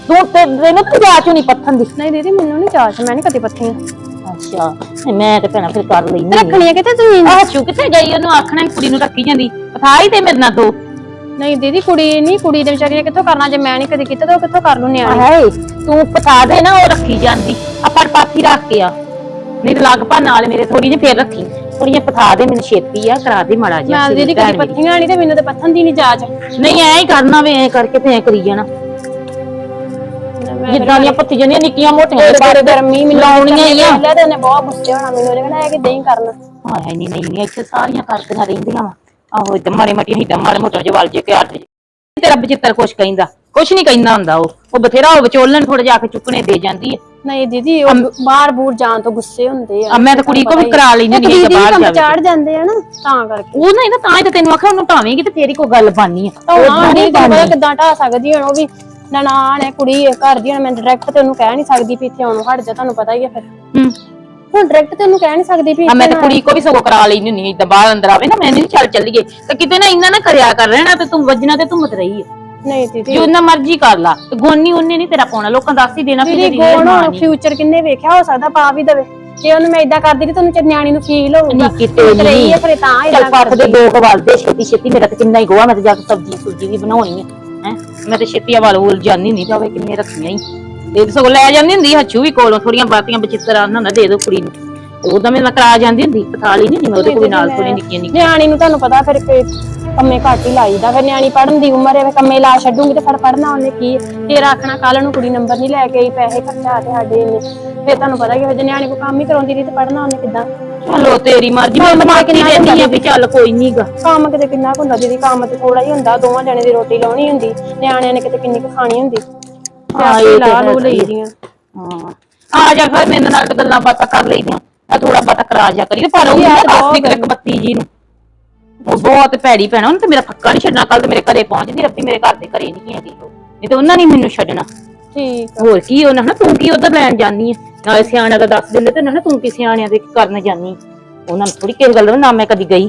ਤੂੰ ਤੇ ਤੈਨੂੰ ਤੇ ਜਾਚ ਨਹੀਂ ਪੱਥਨ ਦੀ? ਨਹੀਂ ਦੀਦੀ ਮੈਨੂੰ ਨਹੀਂ ਚਾਹ ਮੈਂ ਨਹੀਂ ਕਦੇ ਪੱਥੀਆਂ ਅੱਛਾ ਮੈਂ ਤੇ ਭੈਣਾ ਫਿਰ ਕਰ ਲੈਣੀ ਰੱਖਣੀਆਂ ਕਿਤੇ ਤੁਸੀਂ? ਆਹ ਚੁੱਕ ਕਿੱਥੇ ਗਈ ਉਹਨੂੰ ਆਖਣਾ ਸੀ ਕੁੜੀ ਨੂੰ ਰੱਖੀ ਜਾਂਦੀ। ਪਥਾ ਹੀ ਤੇ ਮੇਰੇ ਨਾਲ ਦੋ। ਨਹੀਂ ਦੀਦੀ ਕੁੜੀ ਨਹੀਂ ਕੁੜੀ ਦੇ ਵਿਚਾਰੀ ਨੇ ਕਿੱਥੋਂ ਕਰਨਾ? ਜੇ ਮੈਂ ਨਹੀਂ ਕਦੇ ਕੀਤਾ ਤਾਂ ਉਹ ਕਿੱਥੋਂ ਕਰ ਲੂ ਨਿਆਣੇ ਤੂੰ ਪਥਾ ਦੇ ਨਾ ਉਹ ਰੱਖੀ ਜਾਂਦੀ। ਆਪਾਂ ਪਾਥੀ ਰੱਖ ਕੇ ਆ। ਨਹੀਂ ਤੇ ਲੱਗ ਪਾ ਨਾਲ ਮੇਰੇ ਥੋੜੀ ਜਿਹੀ ਫੇਰ ਰੱਖੀ। ਥੋੜੀਆਂ ਪਥਾ ਦੇ ਮੈਨੂੰ ਛੇਤੀ ਆ ਕਰਾ ਦੇ ਮੜਾ ਜਿਹਾ ਮੈਂ ਸਿਰ ਦੀਦੀ ਭੈਣ ਕਦੀ ਮੇਰੀ। ਪੱਥੀਆਂ ਨਹੀਂ ਤੇ ਮੈਨੂੰ ਤੇ ਪੱਥਨ ਦੀ ਨਹੀਂ ਜਾਚ। ਨਹੀਂ ਐ ਹੀ ਕਰਨਾ ਵੇ ਐ ਕਰਕੇ ਤੇ ਐ ਕਰੀ ਜਾਣਾ। ਜਿੱਦਾਂ ਦੀਆਂ ਪੱਤੀ ਜਾਂਦੀਆਂ ਨਿੱਕੀਆਂ ਮੋਟੀਆਂ ਬੜੇ ਗਰਮੀ ਮੈਨੂੰ ਲਾਉਣੀਆਂ ਹੀ ਆ। ਲੈ ਤੇ ਉਹਨੇ ਬਹੁਤ ਗੁੱਸੇ ਹੋਣਾ ਮੈਨੂੰ ਉਹਨੇ ਕਹਿਣਾ ਇਹ ਕਿ ਨਹੀਂ ਕਰਨਾ। ਹਾਂ ਨਹੀਂ ਨਹੀਂ ਨਹੀਂ ਇੱਥੇ ਸਾਰੀਆਂ ਕਰਦੀਆਂ ਰਹਿੰਦੀਆਂ ਵਾ। ਆਹੋ ਇਦਾਂ ਮਾੜੇ ਮਾਟੀ ਹਿੱਦਾਂ ਮਾੜੇ ਮੋਟਾ ਜਿਹਾ ਵਲ ਜੇ ਕੇ ਹੱਟ ਜੇ ਤੇਰਾ ਬਚਿੱਤਰ ਕੁਛ ਕਹਿੰਦਾ ਕੁਛ ਨਹੀਂ ਕਹਿੰਦਾ ਹੁੰਦਾ ਉਹ। ਉਹ ਬਥੇਰਾ ਉਹ ਵਿਚੋਲਣ ਥੋੜਾ ਜਾ ਕੇ ਚੁੱਕਣੇ ਦੇ ਜਾਂਦੀ ਹੈ। ਨਹੀਂ ਦੀਦੀ ਉਹ ਬਾਹਰ ਬੂਰ ਜਾਣ ਤੋਂ ਗੁੱਸੇ ਹੁੰਦੇ ਆ। ਆ ਮੈਂ ਤਾਂ ਕੁੜੀ ਕੋ ਵੀ ਕਰਾ ਇੱਕ ਨਹੀਂ ਬਾਹਰ ਜਾਵੇ। ਚਾੜ ਜਾਂਦੇ ਆ ਨਾ ਤਾਂ ਕਰਕੇ। ਉਹ ਨਹੀਂ ਨਾ ਤਾਂ ਹੀ ਤਾਂ ਤੈਨੂੰ ਆਖਿਆ ਉਹਨੂੰ ਢਾਵੇਂਗੀ ਤੇ ਹੀ ਕੋਈ ਗੱਲ ਬਾਨੀ ਆ। ਤਾਂ ਓਦਾਂ ਉਹਨਾਂ ਨੀ ਦੀ ਤੁਹਾਨੂੰ ਪਤਾ ਕਿੱਦਾਂ ਢਾ ਸਕਦੀ ਹੁਣ ਉਹ ਵੀ ਨਨਾਣ ਹੈ ਕੁੜੀ ਹੈ ਘਰ ਦੀ ਹੁਣ ਮੈਂ ਡਾਇਰੈਕਟ ਤੇ ਉਹਨੂੰ ਕਹਿ ਨਹੀਂ ਸਕਦੀ ਵੀ ਇੱਥੇ ਆਉਣੋਂ ਹਟ ਜਾ ਤੁਹਾਨੂੰ ਪਤਾ ਹੀ ਹੈ ਫਿਰ। ਹੂੰ। ਹੁਣ ਡਾਇਰੈਕਟ ਤੈਨੂੰ ਕਹਿ ਨਹੀਂ ਸਕਦੀ ਵੀ ਆ ਮੈਂ ਤੇ ਕੁੜੀ ਕੋ ਵੀ ਸਗੋਂ ਕਰਾ ਲੈਣੀ ਹੁੰਦੀ ਇਦਾਂ ਬਾਹਰ ਅੰਦਰ ਆਵੇ ਨਾ ਮੈਂ ਨਹੀਂ ਚੱਲ ਚੱਲੀਏ। ਤੇ ਕਿਤੇ ਨਾ ਇੰਨਾ ਨਾ ਕਰਿਆ ਕਰ ਰਹਿਣਾ ਤੇ ਤੂੰ ਵੱਜਣਾ ਤੇ ਤੂੰ ਮਤ ਰਹੀ ਹੈ ਨਹੀਂ ਦੀਦੀ। ਜੋ ਉਹਨਾਂ ਮਰਜ਼ੀ ਕਰ ਲਾ ਤੇ ਗੋਨੀ ਉਹਨੇ ਨਹੀਂ ਤੇਰਾ ਪਾਉਣਾ ਲੋਕਾਂ ਦੱਸ ਹੀ ਦੇਣਾ ਵੀ ਦੀਦੀ ਮਾਂ ਹੁਣ ਨੀ। ਫਿਊਚਰ ਕਿੰਨੇ ਵੇਖਿਆ ਹੋ ਸਕਦਾ ਪਾ ਵੀ ਦਵੇ। ਜੇ ਉਹਨੂੰ ਮੈਂ ਇਦਾਂ ਕਰਦੀ ਕਿ ਤੈਨੂੰ ਚ ਨਿਆਣੀ ਨੂੰ ਫੀਲ ਹੋਊਗਾ। ਨਹੀਂ ਕਿਤੇ ਤੂੰ ਤੇ ਰਹੀ ਨਹੀਂ ਹੈ ਫਿਰ ਤਾਂ ਚੱਲ ਪੱਕ ਦੇ ਦੋ ਕਵਾਲ ਦੇ ਛੇਤੀ ਛੇਤੀ ਮੇਰਾ ਤੇ ਕਿੰਨਾ ਹੀ ਗੋਆ ਮੈਂ ਤੇ ਜਾ ਕੇ ਸਬਜ਼ੀ ਸੁਬਜ਼ੀ ਵੀ ਬਣਾਉਣੀ ਹੈ ਹੈ? ਮੈਂ ਤੇ ਛੇਤੀ ਵਾਲ ਵੂਲ ਜਾਣੀ ਨਹੀਂ ਜਾਵੇ ਕਿੰਨੇ ਰੱਖੀਆਂ ਹੀ ਤੇ ਸਗੋਂ ਲੈ ਜਾਂਦੀ ਹੁੰਦੀ ਹੱਛੂ ਵੀ ਕੋਲੋਂ ਥੋੜੀਆਂ ਬਾਤੀਆਂ ਬਚਿੱਤਰ ਨਾ ਨਾ ਦੇ ਦੋ ਕੁੜੀ ਨੂੰ। ਤੇ ਉਹਦਾ ਮੈਂ ਕਰਾ ਜਾਂਦੀ ਹੁੰਦੀ ਪਤਾ ਲਈ ਨਹੀਂ ਮੈਂ ਉਹਦੇ ਕੋਈ ਨਾਲ ਥੋੜੀ ਨਿੱਕੀਆਂ ਨਿੱਕੀਆਂ। ਨਿਆਣੀ ਨੂੰ ਤੁਹਾਨੂੰ ਪਤਾ ਫਿਰ ਕੋਈ ਕੰਮੇ ਘੱਟ ਹੀ ਲਾਈਦਾ ਫਿਰ ਨਿਆਣੀ ਪੜਨ ਦੀ ਉਮਰ ਹੈ ਫਿਰ ਕੰਮੇ ਲਾ ਛੱਡੂਗੀ ਤੇ ਫਿਰ ਪੜਨਾ ਉਹਨੇ ਕੀ? ਤੇਰਾ ਆਖਣਾ ਕੱਲ ਨੂੰ ਕੁੜੀ ਨੰਬਰ ਨਹੀਂ ਲੈ ਕੇ ਆਈ ਪੈਸੇ ਖਰਚਾ ਤੇ ਸਾਡੇ ਇੰਨੇ। ਫਿਰ ਤੁਹਾਨੂੰ ਪਤਾ ਕਿ ਜੇ ਨਿਆਣੀ ਕੋ ਕੰਮ ਹੀ ਕਰਾਉਂਦੀ ਰਹੀ ਤੇ ਪੜਨਾ ਉਹਨੇ ਕਿੱਦਾਂ? ਚਲੋ ਤੇਰੀ ਮਰਜ਼ੀ ਮੈਂ ਮਾਰ ਕੇ ਦੇਣੀ ਆ ਵੀ ਚੱਲ ਕੋਈ ਨਹੀਂਗਾ ਕੰਮ ਕਿਤੇ ਕਿੰਨਾ ਕੁ ਹੁੰਦਾ ਦੀਦੀ? ਕੰਮ ਤੇ ਥੋੜਾ ਹੀ ਹੁੰਦਾ ਦੋਵਾਂ ਜਣੇ ਦੀ ਰੋਟੀ ਲਾਉਣੀ ਹੁੰਦੀ ਨਿਆਣਿਆਂ ਨੇ ਕਿਤੇ ਕਿੰਨੀ ਕੁ ਖਾਣੀ ਹੁੰਦੀ। ਹਾਂ, ਇਹ ਲਾ ਤਾਂ ਲੂ ਹੈ ਲਈ ਸਹੀ। ਦੀਆਂ ਹਾਂ। ਆ ਜਾ ਫਿਰ ਮੇਰੇ ਨਾਲ ਗੱਲਾਂ ਬਾਤਾਂ ਕਰ ਲਈਆਂ। ਆ ਥੋੜਾ ਬਾਤਾ ਕਰਾ ਜਾ ਕਰੀ। ਤੇ ਪਰ ਉਹ ਨਾ ਦੱਸ ਦੀ ਕਰੇ ਬੱਤੀ ਜੀ ਨੂੰ। ਉਹ ਬਹੁਤ ਭੈੜੀ ਪੈਣਾ ਉਹਨੇ ਤੇ ਮੇਰਾ ਫੱਕਾ ਨਹੀਂ ਛੱਡਣਾ। ਕੱਲ ਤੇ ਮੇਰੇ ਘਰੇ ਪਹੁੰਚਦੀ ਰੱਬੀ ਮੇਰੇ ਘਰ ਦੇ ਘਰੇ ਨਹੀਂ ਹੈਗੀ ਉਹ। ਨਹੀਂ ਤੇ ਉਹਨਾਂ ਨੇ ਮੈਨੂੰ ਛੱਡਣਾ। ਠੀਕ ਹੋਰ ਕੀ ਉਹਨਾਂ ਨਾ ਤੂੰ ਕੀ ਉਧਰ ਲੈਣ ਜਾਨੀ ਹੈ ਨਾਲੇ ਸਿਆਣਾ ਦਾ ਦੱਸ ਦਿੰਦੇ ਤੇ ਨਾ ਤੂੰ ਕੀ ਸਿਆਣਿਆਂ ਦੇ ਕਰਨ ਜਾਨੀ ਉਹਨਾਂ ਨੂੰ ਥੋੜੀ ਕਿਸੇ ਗੱਲ ਦਾ ਨਾ ਮੈਂ ਕਦੀ ਗਈ।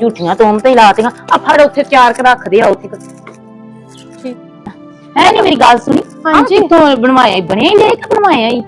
ਝੂਠੀਆਂ ਤੇ ਹੀ ਲਾਤੀਆਂ। ਆ ਫੜ ਉੱਥੇ ਚਾਰ ਕ ਰੱਖਦੇ ਆ ਉੱਥੇ ਹੈ ਨਹੀਂ ਮੇਰੀ ਗੱਲ ਸੁਣੀ? ਹਾਂਜੀ। ਕਿੱਥੋਂ ਬਣਵਾਇਆ ਈ? ਬਣਿਆ ਹੀ ਕਿ ਬਣਵਾਇਆ ਹੀ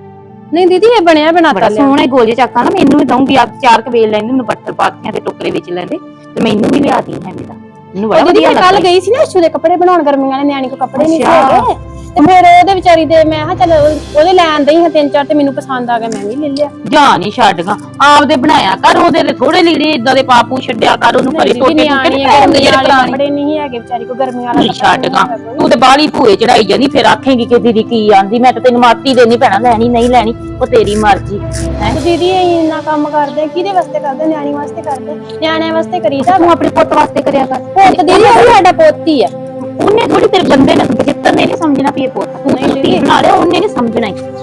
ਨਹੀਂ ਦੀਦੀ ਇਹ ਬਣਿਆ ਬਣਾਤਾ ਬੜਾ ਲਿਆ ਸੋਹਣਾ ਗੋਲ ਜਿਹਾ ਚੱਕਾ ਨਾ ਮੈਨੂੰ ਵੀ ਦਊਂਗੀ। ਆ ਚਾਰ ਕ ਵੇਲ ਲੈਂਦੇ ਮੈਨੂੰ ਬੱਟਰ ਪਾਤੀਆਂ ਤੇ ਟੋਕਰੇ ਵਿੱਚ ਲੈਂਦੇ। ਤੇ ਮੈਨੂੰ ਵੀ ਲਿਆ ਦੀ ਹੈ ਮੇਰਾ। ਮੈਨੂੰ ਬੜਾ ਵਧੀਆ ਮੈਂ ਕੱਲ ਲੱਗਾ ਗਈ ਸੀ ਨਾ ਅਸ਼ੂ ਦੇ ਕੱਪੜੇ ਬਣਾਉਣ ਗਰਮੀਆਂ ਵਾਲੇ ਨਿਆਣੀ ਕੋ ਕੱਪੜੇ ਨਹੀਂ। ਹੈਗੇ ਤੇ ਫਿਰ ਉਹਦੇ ਵਿਚਾਰੀ ਦੇ ਮੈਂ ਕਿਹਾ ਚੱਲ ਉਹ- ਉਹਦੇ ਲੈਣ ਦਈ ਹਾਂ ਤਿੰਨ ਚਾਰ ਤੇ ਮੈਨੂੰ ਪਸੰਦ ਆ ਗਿਆ ਮੈਂ ਵੀ ਲੈ ਲਿਆ। ਜਾ ਨਹੀਂ ਛੱਡਗਾ ਆਪਦੇ ਬਣਾਇਆ ਕਰ ਉਹਦੇ ਤੇ ਥੋੜੇ ਲੀੜੇ ਇਦਾਂ ਦੇ ਪਾਪੂ ਛੱਡਿਆ ਕਰ ਉਹਨੂੰ ਪਰੇ ਪੁਰਾਣੇ। ਕੱਪੜੇ ਨਹੀਂ ਹੈਗੇ ਵਿਚਾਰੀ ਕੋ ਗਰਮੀਆਂ ਵਾਲਾ ਛੱਡਗਾ। ਤੂੰ ਤੇ ਬਾਹਲੀ ਭੂਏ ਚੜਾਈ ਜਾਨੀ ਫਿਰ ਆਖੇਂਗੀ ਕਿ ਦੀਦੀ ਕੀ ਆਂਦੀ ਮੈਂ ਤਾਂ ਤੈਨੂੰ ਮਾਤੀ ਦੇਣੀ ਪੈਣਾ ਲੈਣੀ ਨਹੀਂ ਲੈਣੀ ਉਹ ਤੇਰੀ ਮਰਜ਼ੀ। ਹੈ? ਤੇ ਦੀਦੀ ਇੰਨਾ ਕੰਮ ਕਰਦੇ ਕਿਹਦੇ ਵਾਸਤੇ ਕਰਦੇ ਨਿਆਣੀ ਵਾਸਤੇ ਕਰਦੇ ਨਿਆਣਿਆਂ ਵਾਸਤੇ ਕਰੀਦਾ? ਤੂੰ ਆਪਣੇ ਪੁੱਤ ਵਾਸਤੇ ਕਰਿਆ ਕਰ। ਪੁੱਤ ਦੀਦੀ ਉਹ ਸਾਡਾ ਪੁੱਤ ਹੀ ਆ ਉਹਨੇ ਥੋੜੀ ਤੇਰੇ ਬੰਦੇ ਨੇ ਜਿੱਤਰ ਨੇ ਨਹੀਂ ਸਮਝਣਾ ਇਹ ਪੁੱਤ ਤੂੰ ਦੀਦੀ। ਬਣਾ ਲਿਆ ਉਹਨੇ ਨਹੀਂ ਸਮਝਣਾ ਹੀ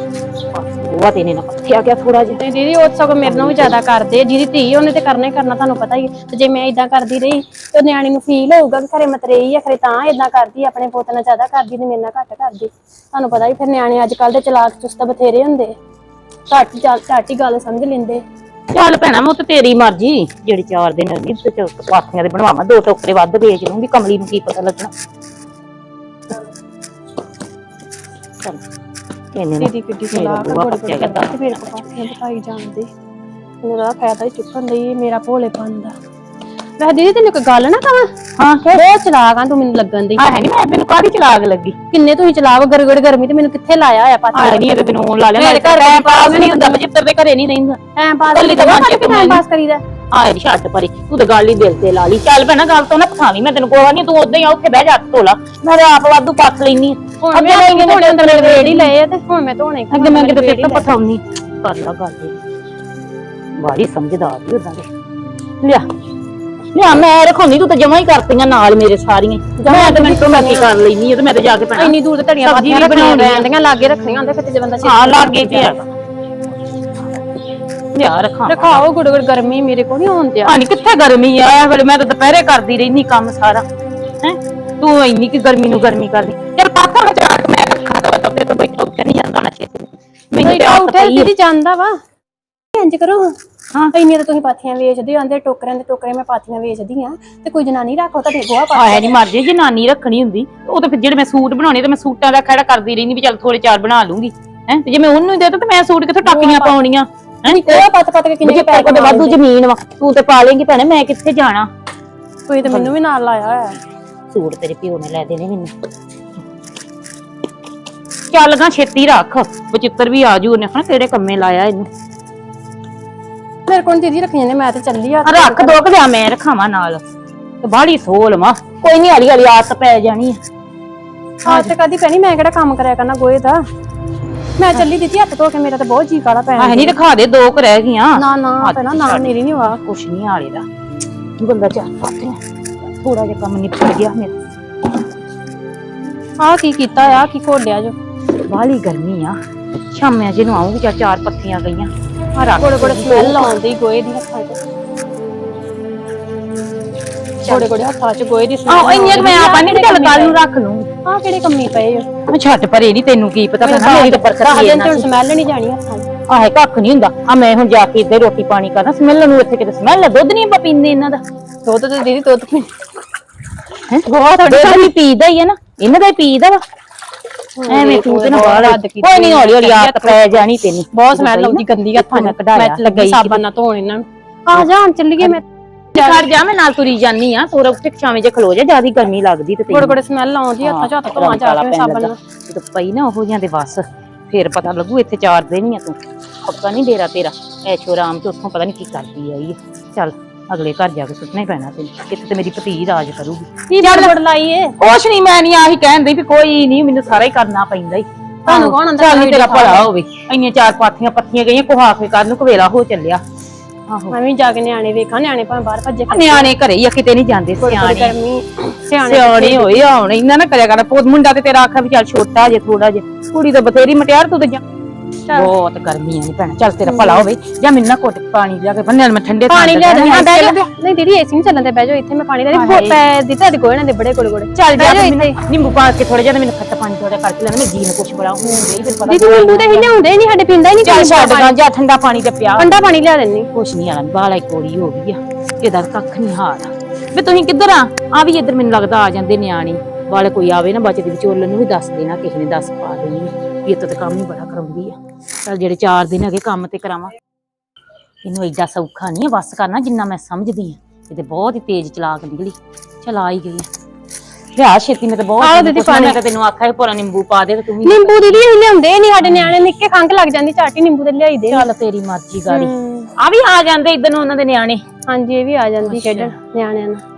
ਉਹ ਤੇਨੇ ਨਾ ਪੱਥਿਆ ਗਿਆ ਥੋੜਾ ਜਿਹਾ ਤੇ ਦੀਦੀ ਉਹ ਸਗੋਂ ਮੇਰੇ ਨਾਲੋਂ ਵੀ ਜ਼ਿਆਦਾ ਕਰਦੇ ਆ ਜਿਹਦੀ ਧੀ ਉਹਨੇ ਤੇ ਕਰਨਾ ਹੀ ਕਰਨਾ ਤੁਹਾਨੂੰ ਪਤਾ ਹੀ ਹੈ। ਤੇ ਜੇ ਮੈਂ ਇਦਾਂ ਕਰਦੀ ਰਹੀ ਤੇ ਨਿਆਣੀ ਨੂੰ ਫੀਲ ਹੋਊਗਾ ਕਿ ਘਰੇ ਮਤਰੇਈ ਆ ਖਰੇ ਤਾਂ ਇਦਾਂ ਕਰਦੀ ਆ, ਆਪਣੇ ਪੁੱਤ ਨਾਲ ਜ਼ਿਆਦਾ ਕਰਦੀ ਤੇ ਮੇਰੇ ਨਾਲ ਘੱਟ ਕਰਦੀ ਤੁਹਾਨੂੰ ਪਤਾ ਹੀ ਫਿਰ ਨਿਆਣੇ ਅੱਜ ਕੱਲ ਦੇ ਚਲਾਕ ਚੁਸਤ ਬਥੇਰੇ ਹੁੰਦੇ ਆ। ਘੱਟ ਜਾ- ਘੱਟ ਹੀ ਗੱਲ ਸਮਝ ਲੈਂਦੇ ਚੱਲ ਭੈਣਾ ਮੈਂ ਤੇ ਤੇਰੀ ਮਰਜ਼ੀ। ਜਿਹੜੀ ਚਾਰ ਦਿਨ ਲੱਗੀ ਤੇ ਚੱਲ ਪਾਥੀਆਂ ਦੇ ਬਣਵਾਵਾਂ ਦੋ ਟੋਕਰੇ ਵੱਧ ਵੇਚ ਲੂੰਗੀ ਕਮਲੀ ਨੂੰ ਕੀ ਪਤਾ ਲੱਗਣਾ। ਚੱਲ ਇਹਨੇ ਨਾ ਦੀਦੀ ਕਿੱਡੀ ਚਲਾਕ ਬੂਹਾ ਬੜੇ ਬੜੇ ਕਰਦਾ। ਤੇ ਕੋਲ ਪਾਸੀਆਂ ਦਿਖਾਈ ਜਾਂਦੇ ਮੇਰਾ ਫਾਇਦਾ ਹੀ ਚੁੱਕਣ ਲਈ ਮੇਰਾ ਭੋਲੇ ਦਾ। ਮੈਂ ਦੀਦੀ ਤੈਨੂੰ ਕੋਈ ਗੱਲ ਨਾ ਕਵਾਂ ਹਾਂ ਬਹੁਤ ਚਲਾਕ ਆ ਤੂੰ ਮੈਨੂੰ ਲੱਗਣ ਦੀ। ਆ ਹੈ ਨਹੀਂ ਮੈਂ ਮੈਨੂੰ ਕਾਹਦੀ ਚਲਾਕ ਲੱਗੀ? ਕਿੰਨੇ ਤੁਸੀਂ ਚਲਾਕ ਗਰਗੜ ਗਰਮੀ ਤੇ ਮੈਨੂੰ ਕਿੱਥੇ ਲਾਇਆ ਹੋਇਆ ਪਾਤੀ ਆ ਨਹੀਂ ਇਹ ਤੈਨੂੰ ਉਹ ਲਾ ਲੈਣਾ ਮੇਰੇ ਘਰ ਟਾਈਮ ਪਾਸ ਨਹੀਂ ਹੁੰਦਾ ਜਿੱਤਰ ਦੇ ਘਰੇ ਨਹੀਂ ਰਹਿੰਦਾ। ਐਂ ਪਾਸ ਕੱਲੀ ਤਾਂ ਚ ਟਾਈਮ ਪਾਸ ਕਰੀਦਾ। ਆ ਨਹੀਂ ਛੱਡ ਪਰੇ ਤੂੰ ਤੇ ਗੱਲ ਹੀ ਦਿਲ ਤੇ ਲਾ ਲਈ। ਚੱਲ ਭੈਣਾ ਗੱਲ ਤੋਂ ਨਾ ਪਖਾਵੀਂ ਮੈਂ ਤੈਨੂੰ ਕੋਹਾ ਨਹੀਂ ਤੂੰ ਉਦਾਂ ਹੀ ਆ ਉੱਥੇ ਬਹਿ ਜਾ ਧੋਲਾ ਮੈਂ ਤੇ ਆਪ ਵਾਧੂ ਪੱਥ ਲੈਣੀ ਹੁਣ ਮੈਂ ਧੋਣੇ ਧੋਣੇ ਅੰਦਰ ਮੇਰੇ ਵੇੜ ਹੀ ਲਏ ਆ ਤੇ ਹੁਣ ਮੈਂ ਧੋਣੇ ਅੱਗੇ ਮੈਂ ਕਿਤੇ ਫਿਰ ਤਾਂ ਪਠਾਉਣੀ ਕਰ ਲਾ ਗੱਲ ਇਹ। ਬਾੜੀ ਸਮਝਦਾਰ ਹੀ ਉਦਾਂ ਦੇ। ਲਿਆ। ਲਿਆ ਮੈਂ ਰਖਾਉਣੀ ਤੂੰ ਤਾਂ ਜਮਾ ਹੀ ਕਰਤੀਆਂ ਨਾਲ ਮੇਰੇ ਸਾਰੀਆਂ। ਮੈਂ ਤੇ ਮਿੰਟੋ ਮੈਂ ਕੀ ਕਰ ਲੈਣੀ ਹੈ ਤੇ ਮੈਂ ਤੇ ਜਾ ਕੇ ਪੈਣਾ। ਇੰਨੀ ਦੂਰ ਤੇ ਧੜੀਆਂ ਸਬਜ਼ੀ ਪਾਤੀਆਂ ਵੀ ਰੱਖਣੀਆਂ ਬਣਾਉਣੀ ਆ। ਰਹਿੰਦੀਆਂ ਲਾਗੇ ਰੱਖਣੀਆਂ ਹੁੰਦੇ ਫਿਰ ਤੇ ਜੇ ਬੰਦਾ ਹਾਂ ਲਾਗੇ ਪਿਆ। ਲਿਆ ਰਖਾ। ਰਖਾਓ ਗੁੜ ਗੁੜ ਗਰਮੀ ਮੇਰੇ ਕੋਲ ਨਹੀਂ ਹੁੰਦੀ ਆ ਹਾਂ ਨੀ ਕਿੱਥੇ ਗਰਮੀ ਆ ਇਹ ਵੇਲੇ ਮੈਂ ਤਾਂ ਦੁਪਹਿਰੇ ਕਰਦੀ ਰਹਿਨੀ ਕੰਮ ਸਾਰਾ। ਹੈ? ਤੂੰ ਇੰਨੀ ਕਿ ਗਰਮੀ ਨੂੰ ਗਰਮੀ ਕਰਦੀ। ਚੱਲ ਪਾਪਾ ਮੈਂ ਚਾਟ ਮੈਂ ਰੱਖਾ ਦਵਾ ਤਾਂ ਤੇ ਬੈਠਾ ਉੱਤੇ ਨਹੀਂ ਜਾਂਦਾ ਨਾ ਛੇਤੀ। ਮੈਨੂੰ ਤੇ ਉੱਠੇ ਪਈ। ਦੀਦੀ ਜਾਂਦਾ ਵਾ। ਇੰਜ ਕਰੋ। ਹਾਂ। ਇੰਨੀਆਂ ਤਾਂ ਤੁਸੀਂ ਪਾਥੀਆਂ ਵੇਚਦੇ ਆਂਦੇ ਟੋਕਰਿਆਂ ਦੇ ਟੋਕਰੇ ਮੈਂ ਪਾਥੀਆਂ ਵੇਚਦੀ ਆ ਤੇ ਕੋਈ ਜਨਾਨੀ ਰੱਖੋ ਤਾਂ ਗੋਹਾ ਪਾ ਆਇਆ ਨਹੀਂ ਮਰ ਜੇ ਜਨਾਨੀ ਰੱਖਣੀ ਹੁੰਦੀ ਉਹ ਤਾਂ ਫਿਰ ਜਿਹੜੇ ਮੈਂ ਸੂਟ ਬਣਾਉਣੇ ਤੇ ਮੈਂ ਸੂਟਾਂ ਦਾ ਖੜਾ ਕਰਦੀ ਰਹਿੰਦੀ ਵੀ ਚੱਲ ਥੋੜੇ ਚਾਰ ਬਣਾ ਲੂੰਗੀ ਹੈ ਤੇ ਜੇ ਮੈਂ ਉਹਨੂੰ ਹੀ ਦੇ ਦਾਂ ਤੇ ਮੈਂ ਸੂਟ ਕਿੱਥੋਂ ਟਾਕੀਆਂ ਪਾਉਣੀਆਂ ਹੈ? ਗੋਹਾ ਪੱਤ ਪੱਤ ਕੇ ਕਿੰਨੇ ਜੇ ਪੈਸੇ ਕੋਲ ਵਾਧੂ ਜ਼ਮੀਨ ਵਾ ਤੂੰ ਤੇ ਪਾ ਲੇਂਗੀ ਭੈਣੇ ਮੈਂ ਕਿੱਥੇ ਜਾਣਾ? ਕੋਈ ਤਾਂ ਮੈਨੂੰ ਵੀ ਨਾਲ ਲਾਇਆ ਹੋਇਆ। ਸੂਟ ਤੇਰੇ ਪਿਓ ਨੇ ਲੈ ਦੇਣੇ ਮੈਨੂੰ। ਚੱਲ ਗਾ ਛੇਤੀ ਰੱਖ ਬਚਿੱਤਰ ਵੀ ਆ ਜੂ ਉਹਨੇ ਹਨਾ ਕਿਹੜੇ ਕੰਮੇ ਲਾਇਆ ਇਹਨੂੰ। ਮੇਰੇ ਕੋਲ ਦੀਦੀ ਰੱਖੀਆਂ ਨੇ ਮੈਂ ਤੇ ਚੱਲੀ ਆ। ਆ ਰੱਖ ਦੋ ਕਿ ਲਿਆ ਮੈਂ ਰਖਾਵਾਂ ਨਾਲ। ਤੇ ਬਾਹਲੀ ਸੋਲ ਵਾ। ਕੋਈ ਨਹੀਂ ਹਲੀ ਹਲੀ ਆਦਤ ਪੈ ਜਾਣੀ ਆ। ਹਾਂ ਤੇ ਕਦੀ ਪੈਣੀ ਮੈਂ ਕਿਹੜਾ ਕੰਮ ਕਰਿਆ ਕਰਨਾ ਗੋਏ ਦਾ। ਮੈਂ ਚੱਲੀ ਦਿੱਤੀ ਹੱਥ ਧੋ ਕੇ ਮੇਰਾ ਤਾਂ ਬਹੁਤ ਜੀ ਕਾਲਾ ਪੈਣਾ ਆਹ ਨਹੀਂ ਰਖਾ ਦੇ ਦੋ ਕੁ ਰਹਿ ਗਈਆਂ। ਨਾ ਨਾ ਪਹਿਲਾਂ ਨਾ ਮੇਰੀ ਨਹੀਂ ਵਾ ਕੁਛ ਨਹੀਂ ਆਲੇ ਦਾ। ਬੰਦਾ ਪਾਤੇ ਥੋੜਾ ਜਿਹਾ ਕੰਮ ਨਿਪਟ ਗਿਆ ਮੇਰਾ। ਆਹ ਕੀ ਕੀਤਾ ਆ ਕੀ ਘੋਲਿਆ ਜੋ। ਬਾਹਲੀ ਗਰਮੀ ਆ। ਸ਼ਾਮਿਆਂ ਜਿਹਨੂੰ ਆਉਂਗੀ ਚਾਰ ਚਾਰ ਪੱਤੀਆਂ ਗਈਆਂ। ਆ ਰੱਖ ਗੋੜੇ ਗੋੜੇ ਸਮੈਲ ਆਉਂਦੀ ਗੋਏ ਦੀ ਹੱਥਾਂ 'ਚ। ਗੋੜੇ ਗੋੜੇ ਹੱਥਾਂ 'ਚ ਗੋਏ ਦੀ ਆਹ ਇੰਨੀਆਂ ਕੁ ਮੈਂ ਆਪਾਂ ਨਹੀਂ ਚੱਲ ਕੱਲ ਨੂੰ ਰੱਖ ਲੂੰਗੀ ਆਹ ਕਿਹੜੇ ਕੰਮੀ ਪਏ ਹੋ ਮੈਂ ਛੱਡ ਪਰੇ ਨਹੀਂ ਤੈਨੂੰ ਕੀ ਪਤਾ ਪੈਣਾ ਮੇਰੀ ਤਾਂ ਬਰਕਤ ਰੱਖ ਹੀ ਦੇਣ ਇੰਨਾ ਤੇ ਹੁਣ ਸਮੈਲ ਨਹੀਂ ਜਾਣੀ ਹੱਥਾਂ 'ਚ। ਆਹੇ ਕੱਖ ਨਹੀਂ ਹੁੰਦਾ। ਆ ਮੈਂ ਹੁਣ ਜਾ ਕੇ ਇੱਧਰ ਰੋਟੀ ਪਾਣੀ ਕਰਨਾ ਸਮੈਲ ਨੂੰ ਇੱਥੇ ਕਿਤੇ ਸਮੈਲ ਦੁੱਧ ਨਹੀਂ ਆਪਾਂ ਪੀਂਦੇ ਇਹਨਾਂ ਦਾ। ਦੁੱਧ ਤੇ ਦੀਦੀ ਦੁੱਧ ਪੀ ਹੈ? ਬਹੁਤ ਵੀ ਪੀਦਾ ਹੀ ਹੈ ਨਾ। ਇਹਨਾਂ ਦਾ ਹੀ ਪੀਦਾ ਵਾ। ਐਵੇਂ ਤੂੰ ਤੇ ਨਾ ਬਾਹਰ ਹੱਦ ਕੀਤੀ ਕੋਈ ਨਹੀਂ ਹੌਲੀ ਹੌਲੀ ਆਦਤ ਪੈ ਜਾਣੀ ਤੈਨੂੰ ਬਹੁਤ ਸਮੈਲ ਆਉਂਦੀ ਗੰਦੀ ਹੱਥਾਂ ਨਾਲ ਕਢਾਇਆ, ਮੈਂ ਲੱਗੀ ਸਾਬਣ ਨਾਲ ਧੋਣ ਇਹਨਾਂ ਆ ਜਾ ਹੁਣ ਚੱਲੀਏ ਮੈਂ। ਘਰ ਜਾ ਮੈਂ ਨਾਲ ਤੁਰੀ ਜਾਨੀ ਆ ਤੋਰਾ ਉੱਤੇ ਛਾਵੇਂ ਜੇ ਖਲੋ ਜਾ ਜਿਆਦੀ ਗਰਮੀ ਲੱਗਦੀ ਤੇ ਕੋੜੇ ਕੋੜੇ ਸਮੈਲ ਆਉਂਦੀ ਹੱਥਾਂ ਚ ਹੱਥ ਧੋਵਾਂ ਜਾ ਕੇ ਸਾਬਣ ਨਾਲ। ਜਦੋਂ ਪਈ ਨਾ ਉਹ ਜਾਂਦੇ ਬਸ ਫੇਰ ਪਤਾ ਲੱਗੂ ਇੱਥੇ ਚਾਰ ਦਿਨ ਹੀ ਆ ਤੂੰ। ਪੱਕਾ ਨਹੀਂ ਡੇਰਾ ਤੇਰਾ ਐਸ਼ੋ ਰਾਮ ਤੇ ਉੱਥੋਂ ਪਤਾ ਨਹੀਂ ਕੀ ਕਰਦੀ ਆਈ ਚੱਲ। ਅਗਲੇ ਘਰ ਜਾ ਕੇ ਸੁੱਟਣਾ ਹੀ ਪੈਣਾ ਤੈਨੂੰ ਕਿਤੇ ਤੇ ਮੇਰੀ ਭਤੀ ਰਾਜ ਕਰੂਗੀ? ਕੀ ਬੜ ਲਾਈਏ ਕੁਛ ਨਹੀਂ ਮੈਂ ਨਹੀਂ ਆਹੀ ਕਹਿੰਦੀ ਵੀ ਕੋਈ ਨਹੀਂ ਮੈਨੂੰ ਸਾਰਾ ਹੀ ਕਰਨਾ ਪੈਂਦਾ ਹੀ ਤੁਹਾਨੂੰ ਕੌਣ ਆਂਦਾ ਚੱਲ ਤੇਰਾ ਭਲਾ ਹੋਵੇ। ਇੰਨੀਆਂ ਚਾਰ ਪਾਥੀਆਂ ਪੱਥੀਆਂ ਗਈਆਂ ਕੁਹਾ ਕੇ ਕਰਨ ਨੂੰ ਕਵੇਲਾ ਹੋ ਚੱਲਿਆ। ਆਹੋ। ਮੈਂ ਵੀ ਜਾ ਕੇ ਨਿਆਣੇ ਵੇਖਾਂ ਨਿਆਣੇ ਭਾਵੇਂ ਬਾਹਰ ਭੱਜੇ ਫਿਰਦੇ। ਨਿਆਣੇ ਘਰੇ ਹੀ ਆ ਕਿਤੇ ਨਹੀਂ ਜਾਂਦੇ ਥੋੜੀ ਸਿਆਣੇ। ਗਰਮੀ ਸਿਆਣੇ ਸਿਆਣੇ ਹੁਣ ਇਹਨਾਂ ਨਾ ਕਰਿਆ ਕਰ। ਪੋਤ ਮੁੰਡਾ ਤੇ ਤੇਰਾ ਆਖਾ ਵੀ ਚੱਲ ਛੋਟਾ ਜੇ ਥੋੜਾ ਜੇ। ਕੁੜੀ ਤਾਂ ਬਥੇਰੀ ਮਟਿਆਰ ਤੂੰ ਤੇ ਜਾ ਬਹੁਤ ਗਰਮੀਆਂ ਨੇ ਭੈਣਾ। ਚੱਲ ਤੇਰਾ ਭਲਾ ਹੋਵੇ। ਜਾਂ ਮੈਨੂੰ ਨਾ ਘੁੱਟ ਪਾਣੀ ਲਿਆ ਕੇ ਬੰਨਿਆ ਮੈਂ ਠੰਡੇ ਥਾਂ ਪਾਣੀ ਤੇ ਲਿਆ ਦੇ। ਹਾਂ ਬਹਿ ਜਾ। ਨਹੀਂ ਦੀਦੀ ਏਸੀ ਨਹੀਂ ਚੱਲਣ ਤੇ ਬਹਿ ਜਾਓ ਇੱਥੇ ਮੈਂ ਪਾਣੀ ਲੈ ਹਾਏ। ਰਹੀ ਪੈ ਦੀ ਤੁਹਾਡੇ ਕੋਲ ਇਹਨਾਂ ਦੇ ਬੜੇ ਕੋਲ ਕੋਲ। ਚੱਲ ਜਾ ਬਹਿ ਜਾਓ ਮੈਨੂੰ ਇੱਥੇ। ਨਿੰਬੂ ਪਾ ਕੇ ਥੋੜਾ ਜਿਹਾ ਤੇ ਮੈਨੂੰ ਖੱਟਾ ਪਾਣੀ ਥੋੜਾ ਕਰਕੇ ਲੈਣਾ ਮੈਂ ਜੀ ਨੂੰ ਕੁਛ ਬੜਾ ਹੋਣ ਦੇ ਫਿਰ ਪਤਾ ਦੀਦੀ ਨਿੰਬੂ ਤੇ ਹੀ ਲਿਆਉਂਦੇ ਨਹੀਂ ਸਾਡੇ ਪਿੰਡਾ ਹੀ ਨਹੀਂ ਚੱਲ ਛੱਡ ਗਾ ਜਾ ਠੰਡਾ ਪਾਣੀ ਤੇ ਪਿਆ। ਠੰਡਾ ਪਾਣੀ ਲਿਆ ਦੇਣੀ ਕੁਛ ਨਹੀਂ ਆਣਾ ਬਾਲਾ ਹੀ ਕੋੜੀ ਹੋ ਗਈ ਆ। ਇਹਦਾ ਕੱਖ ਨਹੀਂ ਹਾਲ ਵੇ ਤੁਸੀਂ ਕਿੱਧਰ ਆ? ਆ ਵੀ ਇੱਧਰ ਮੈਨੂੰ ਲੱਗਦਾ ਆ ਜਾਂਦੇ ਨਿਆਣੇ। ਵਾਲੇ ਕੋਈ ਆਵੇ ਨਾ ਬਚਦੇ ਵਿਚੋਲਨ ਨੂੰ ਵੀ ਦੱਸ ਦੇਣਾ ਕਿਸੇ ਨੇ ਦੱਸ ਪਾ ਦੇਣੀ। ਵੀ ਇਹ ਤਾਂ ਕੰਮ ਹੀ ਬੜਾ ਕਰਾਉਂਦੀ ਆ। ਚੱਲ ਜਿਹੜੇ 4 ਦਿਨ ਹੈਗੇ ਕੰਮ ਤੇ ਕਰਾਵਾਂ। ਇਹਨੂੰ ਐਡਾ ਸੌਖਾ ਨਹੀਂ ਬਸ ਕਰਨਾ ਜਿੰਨਾ ਮੈਂ ਸਮਝਦੀ ਆ। ਇਹ ਤੇ ਬਹੁਤ ਹੀ ਤੇਜ਼ ਚਲਾਕ ਨਿਕਲੀ। ਚਲ ਆ ਹੀ ਗਈ ਲਿਆ ਛੇਤੀ ਮੈਂ ਤੇ ਬਹੁਤ ਆਹ ਦੀਦੀ ਪੁੱਛਣਾ, ਮੈਂ ਪਾਣੀ। ਤਾਂ ਤੈਨੂੰ ਆਖਿਆ ਸੀ ਪੂਰਾ ਨਿੰਬੂ ਪਾ ਦੇ ਤੇ ਤੂੰ ਵੀ ਨਿੰਬੂ ਦੀਦੀ ਅਸੀਂ ਲਿਆਉਂਦੇ ਨਹੀਂ ਸਾਡੇ ਨਿਆਣੇ ਨਿੱਕੇ ਖੰਗ ਲੱਗ ਜਾਂਦੀ ਝਾਟੀ ਨਿੰਬੂ ਤੇ ਲਿਆਈ ਦੇ। ਚੱਲ ਤੇਰੀ ਮਰਜ਼ੀ ਗਾੜੀ। ਆ ਵੀ ਆ ਜਾਂਦੇ ਇਧਰ ਨੂੰ ਉਹਨਾਂ ਦੇ ਨਿਆਣੇ। ਹਾਂਜੀ ਇਹ ਵੀ ਆ ਜਾਂਦੀ ਖੇਡਣ ਨਿਆਣਿਆਂ ਨਾਲ।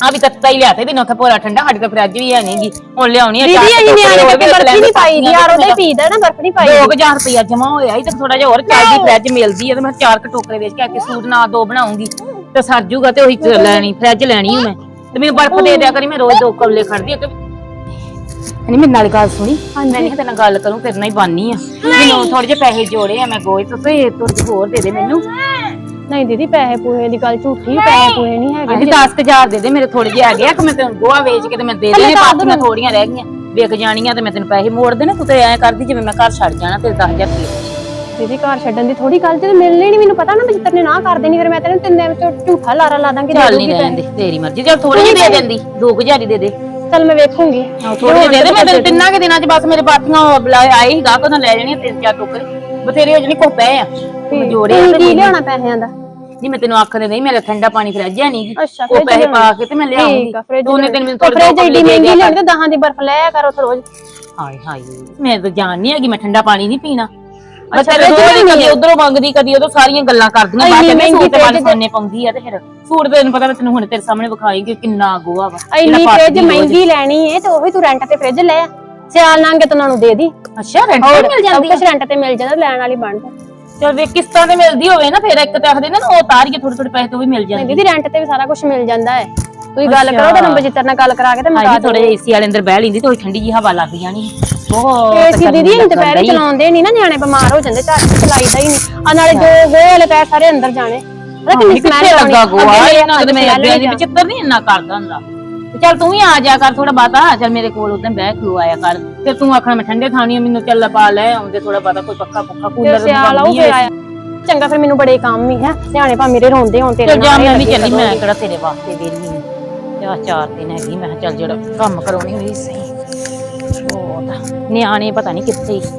ਆ ਵੀ ਤੱਤਾ ਹੀ ਲਿਆ ਤੇ ਪੂਰਾ ਠੰਡਾ ਸਾਡੀ ਤਾਂ ਫਰਿੱਜ ਵੀ ਹੈ ਨਹੀਂਗੀ ਹੁਣ ਲਿਆਉਣੀ ਆ ਦੀਦੀ ਅਸੀਂ ਨਿਆਣੇ ਵੀ ਬਰਫੀ ਨਹੀਂ ਪਾਈ ਦੀ ਯਾਰ ਉਹਦੇ ਪੀਦਾ ਨਾ ਬਰਫ ਨਹੀਂ ਪਾਈ। ਦੋ ਕੁ ਹਜ਼ਾਰ ਰੁਪਇਆ ਜਮਾ ਹੋਇਆ ਸੀ ਤੇ ਥੋੜਾ ਜਿਹਾ ਹੋਰ ਚੱਲਦੀ ਫਰਿੱਜ ਮਿਲਦੀ ਹੈ ਤੇ ਮੈਂ ਚਾਰ ਕੁ ਟੋਕਰੇ ਵੇਚ ਕੇ ਆ ਕੇ ਸੂਟ ਨਾ ਦੋ ਬਣਾਉਂਗੀ। ਤੇ ਸਰ ਜੂਗਾ ਤੇ ਉਹੀ ਲੈਣੀ ਫਰਿੱਜ ਲੈਣੀ ਹੂੰ ਮੈਂ। ਤੇ ਮੈਨੂੰ ਬਰਫ ਦੇ ਦਿਆ ਕਰੀ ਮੈਂ ਰੋਜ਼ ਦੋ ਕੌਲੇ ਖੜਦੀ ਆ ਕਿ ਨਹੀਂ ਮੇਰੇ ਨਾਲ ਗੱਲ ਸੁਣੀ। ਮੈਂ ਨਹੀਂ ਤੇਰੇ ਨਾਲ ਗੱਲ ਕਰੂੰ ਤੇਰੇ ਨਾਲ ਹੀ ਬਾਨੀ ਆ। ਮੈਨੂੰ ਥੋੜੇ ਜਿਹੇ ਪੈਸੇ ਜੋੜੇ ਆ ਮੈਂ ਗੋਏ ਤੋਂ ਤੇ ਹੋਰ ਦੇ ਦੇ ਮੈਨੂੰ। ਨਹੀਂ ਦੀਦੀ ਪੈਸੇ ਪੂਹੇ ਦੀ ਗੱਲ ਝੂਠੀ ਪੈਸੇ ਪੂਹੇ ਨਹੀਂ ਹੈਗੇ। ਕਹਿੰਦੀ 10000 ਦੇ ਦੇ ਮੇਰੇ ਥੋੜੇ ਜਿਹੇ ਆ ਕਿ ਮੈਂ ਤੈਨੂੰ ਗੋਆ ਵੇਚ ਕੇ ਤੇ ਮੈਂ ਦੇ ਦੇਣੇ ਪਾਤੀਆਂ ਥੋੜੀਆਂ ਰਹਿ ਗਈਆਂ। ਵਿਕ ਜਾਣੀਆਂ ਤੇ ਮੈਂ ਤੈਨੂੰ ਪੈਸੇ ਮੋੜ ਦੇਣੇ ਤੂੰ ਤੇ ਐਂ ਕਰਦੀ ਜਿਵੇਂ ਮੈਂ ਘਰ ਛੱਡ ਜਾਣਾ ਤੇ 10000 ਰੁਪਏ। ਦੀਦੀ ਘਰ ਛੱਡਣ ਦੀ ਥੋੜੀ ਗੱਲ ਤੇ ਮਿਲਣੀ ਨਹੀਂ ਮੈਨੂੰ ਪਤਾ ਨਾ ਮੈਂ ਜਿੱਤਰ ਨੇ ਨਾ ਕਰ ਦੇਣੀ ਫਿਰ ਮੈਂ ਤੈਨੂੰ ਤਿੰਨ ਦਿਨ ਚ ਝੂਠਾ ਲਾਰਾ ਲਾ ਦਾਂਗੀ ਚੱਲ ਨਹੀਂ ਤੇਰੀ ਮਰਜ਼ੀ ਚੱਲ ਥੋੜੇ ਜਿਹੇ ਦੇ ਦਿੰਦੀ 2000 ਹੀ ਦੇ ਦੇ। ਚੱਲ ਮੈਂ ਵੇਖੂੰਗੀ। ਥੋੜੇ ਦੇ ਦੇ ਮੈਂ ਤੈਨੂੰ ਤਿੰਨਾਂ ਕੇ ਦਿਨਾਂ ਚ ਬਸ ਮੇਰੇ ਆਏ ਹੀ ਗਾਹਕ ਉਹਨਾਂ ਲੈ ਜਾਣੀਆਂ ਤਿੰਨ ਚਾਰ ਟੋਕਰੇ। ਬਥੇਰੇ ਹੋ ਜਣੀ ਕੋ ਪਏ ਆ। ਜੋੜੇ ਤੇ ਕੀ ਲਿਆਉਣਾ ਪੈਸਿਆਂ ਦਾ? ਨਹੀਂ ਮੈਂ ਤੈਨੂੰ ਆਖਦੇ ਨਹੀਂ ਮੇਰਾ ਠੰਡਾ ਪਾਣੀ ਫਰਿੱਜ ਹੈ ਨਹੀਂ ਅੱਛਾ, ਉਹ ਪੈਸੇ ਲਿਆਉਣੀ। ਪਾ ਕੇ ਤੇ ਮੈਂ ਲਿਆਉਂਗੀ ਠੀਕ ਆ ਫ੍ਰਿਜ ਦੋਨੇ ਦਿਨ ਮੈਨੂੰ ਫ੍ਰਿਜ ਥੋੜੇ ਏਡੀ ਮਹਿੰਗੀ ਤੇ ਦਹਾਂ ਦੀ ਬਰਫ ਲਿਆ ਕਰੋ ਰੋਜ਼। ਹਾਏ ਹਾਏ ਮੈਂ ਤਾਂ ਜਾਣ ਨਹੀਂ ਹੈਗੀ ਮੈਂ ਠੰਡਾ ਪਾਣੀ ਨਹੀਂ ਪੀਣਾ। ਅੱਛਾ, ਅੱਛਾ ਤੇ ਫਰਿੱਜ ਦੋਵੇਂ ਲਿਆਉਣੀ ਕਦੀ ਉਧਰੋਂ ਮੰਗਦੀ ਕਦੀ ਉਧਰੋਂ ਸਾਰੀਆਂ ਗੱਲਾਂ ਕਰਦੀਆਂ ਇੰਨੀ ਬਾਅਦ ਵਿੱਚ ਮਹਿੰਗੀ ਸੂਟ ਤੇ ਫਰਿੱਜ ਮਨ ਪਾਉਂਦੀ ਆ ਤੇ ਫਿਰ ਸੂਟ ਤੇ ਤੈਨੂੰ ਪਤਾ ਮੈਂ ਤੈਨੂੰ ਹੁਣ ਤੇਰੇ ਸਾਹਮਣੇ ਵਿਖਾਈ ਕਿ ਕਿੰਨਾ ਗੋਆ ਵਾ ਇੰਨੀ ਜਿਹੜਾ ਫ੍ਰਿਜ ਪੱਟਦੀ ਰੋਜ਼। ਮਹਿੰਗੀ ਲੈਣੀ ਏ ਤੇ ਉਹੀ ਤੂੰ ਰੈਂਟ ਤੇ ਫ੍ਰਿਜ ਲੈ ਆ। ਸਿਆਲ ਲੰਘ ਕੇ ਨੂੰ ਦੇ ਦੀ। ਅੱਛਾ ਰੈਂਟ ਤੇ ਮਿਲ ਜਾਂਦੀ ਸਭ ਰੈਂਟ ਤੇ ਮਿਲ ਜਾਂਦਾ ਲੈਣ ਵਾਲੀ ਬਣ ਜਾ। ਚਲ ਵੇ ਕਿਸ਼ਤਾਂ ਤੇ ਮਿਲਦੀ ਹੋਵੇ ਨਾ ਫਿਰ ਇੱਕ ਤੇ ਆਖਦੇ ਨੇ ਨਾ ਉਹ ਤਾਰੀਏ ਥੋੜੇ ਥੋੜੇ ਪੈਸੇ ਤੋਂ ਵੀ ਮਿਲ ਜਾਂਦੇ ਦੀਦੀ ਰੈਂਟ ਤੇ ਵੀ ਸਾਰਾ ਕੁਝ ਮਿਲ ਜਾਂਦਾ ਹੈ। ਤੁਸੀਂ ਗੱਲ ਕਰੋ ਤਾਂ ਨੰਬਰ ਜਿੱਤਰ ਨਾਲ ਗੱਲ ਕਰਾ ਕੇ ਤੇ ਮੈਂ ਥੋੜੇ ਏਸੀ ਵਾਲੇ ਅੰਦਰ ਬਹਿ ਲੈਂਦੀ ਤੇ ਉਹ ਠੰਡੀ ਜੀ ਹਵਾ ਲੱਗ ਜਾਣੀ ਬਹੁਤ ਏਸੀ ਦੀਦੀ ਲੱਗਣ ਦੁਪਹਿਰੇ। ਚਲਾਉਂਦੇ ਨਹੀਂ ਨਾ ਨਿਆਣੇ ਬਿਮਾਰ ਹੋ ਜਾਂਦੇ ਝੱਟ ਚਲਾਈਦਾ ਹੀ ਨਹੀਂ। ਆ ਨਾਲੇ ਜੋ ਗੋਏ ਵਾਲੇ ਪੈਰ ਸਾਰੇ ਅੰਦਰ ਜਾਣੇ। ਪਤਾ ਕਿੰਨੀ ਸਮੈਲ ਲੱਗਾ ਗੋਆ ਇਹਨਾਂ ਦੇ ਮੈਂ ਅੱਗੇ ਅੱਗੇ ਦੀ ਚਿੱਤਰ ਨਹੀਂ ਇੰਨਾ ਕਰਦਾ ਹੁੰਦਾ। ਤੇ ਚੱਲ ਤੂੰ ਵੀ ਆ ਜਾ ਕਰ ਥੋੜਾ ਬਾਤਾ ਚੱਲ ਮੇਰੇ ਕੋਲ ਉਦੋਂ ਬਹਿ ਖਲੋ ਆਇਆ ਕਰ। ਤੇ ਤੂੰ ਆਖਣਾ ਮੈਂ ਠੰਡੇ ਥਾਣੀ ਆ, ਮੈਨੂੰ ਚੱਲ ਪਾ ਲੈ ਆਉਂਦੇ ਥੋੜਾ ਬਾਤਾ ਕੋਈ ਪੱਕਾ ਪੁੱਖਾ ਕੂਲਰ ਸਿਆਲ ਆਉ ਫਿਰ ਆਇਆ। ਚੰਗਾ ਫਿਰ ਮੈਨੂੰ ਬੜੇ ਕੰਮ ਹੀ ਹੈ ਨਿਆਣੇ ਭਾ ਮੇਰੇ ਰੋਂਦੇ ਹੋਣ ਤੇਰੇ ਚੱਲ ਜਾ ਮੈਂ ਵੀ ਚੱਲੀ ਮੈਂ। ਕਿਹੜਾ ਤੇਰੇ ਵਾਸਤੇ ਵੇਲੀ ਹਾਂ ਚਾਰ ਚਾਰ ਦਿਨ ਹੈਗੀ ਮੈਂ ਕਿਹਾ ਚੱਲ ਜਿਹੜਾ ਕੰਮ ਕਰਾਉਣੀ ਹੋਈ ਸਹੀ ਬਹੁਤ ਨਿਆਣੇ ਪਤਾ ਨਹੀਂ ਕਿੱਥੇ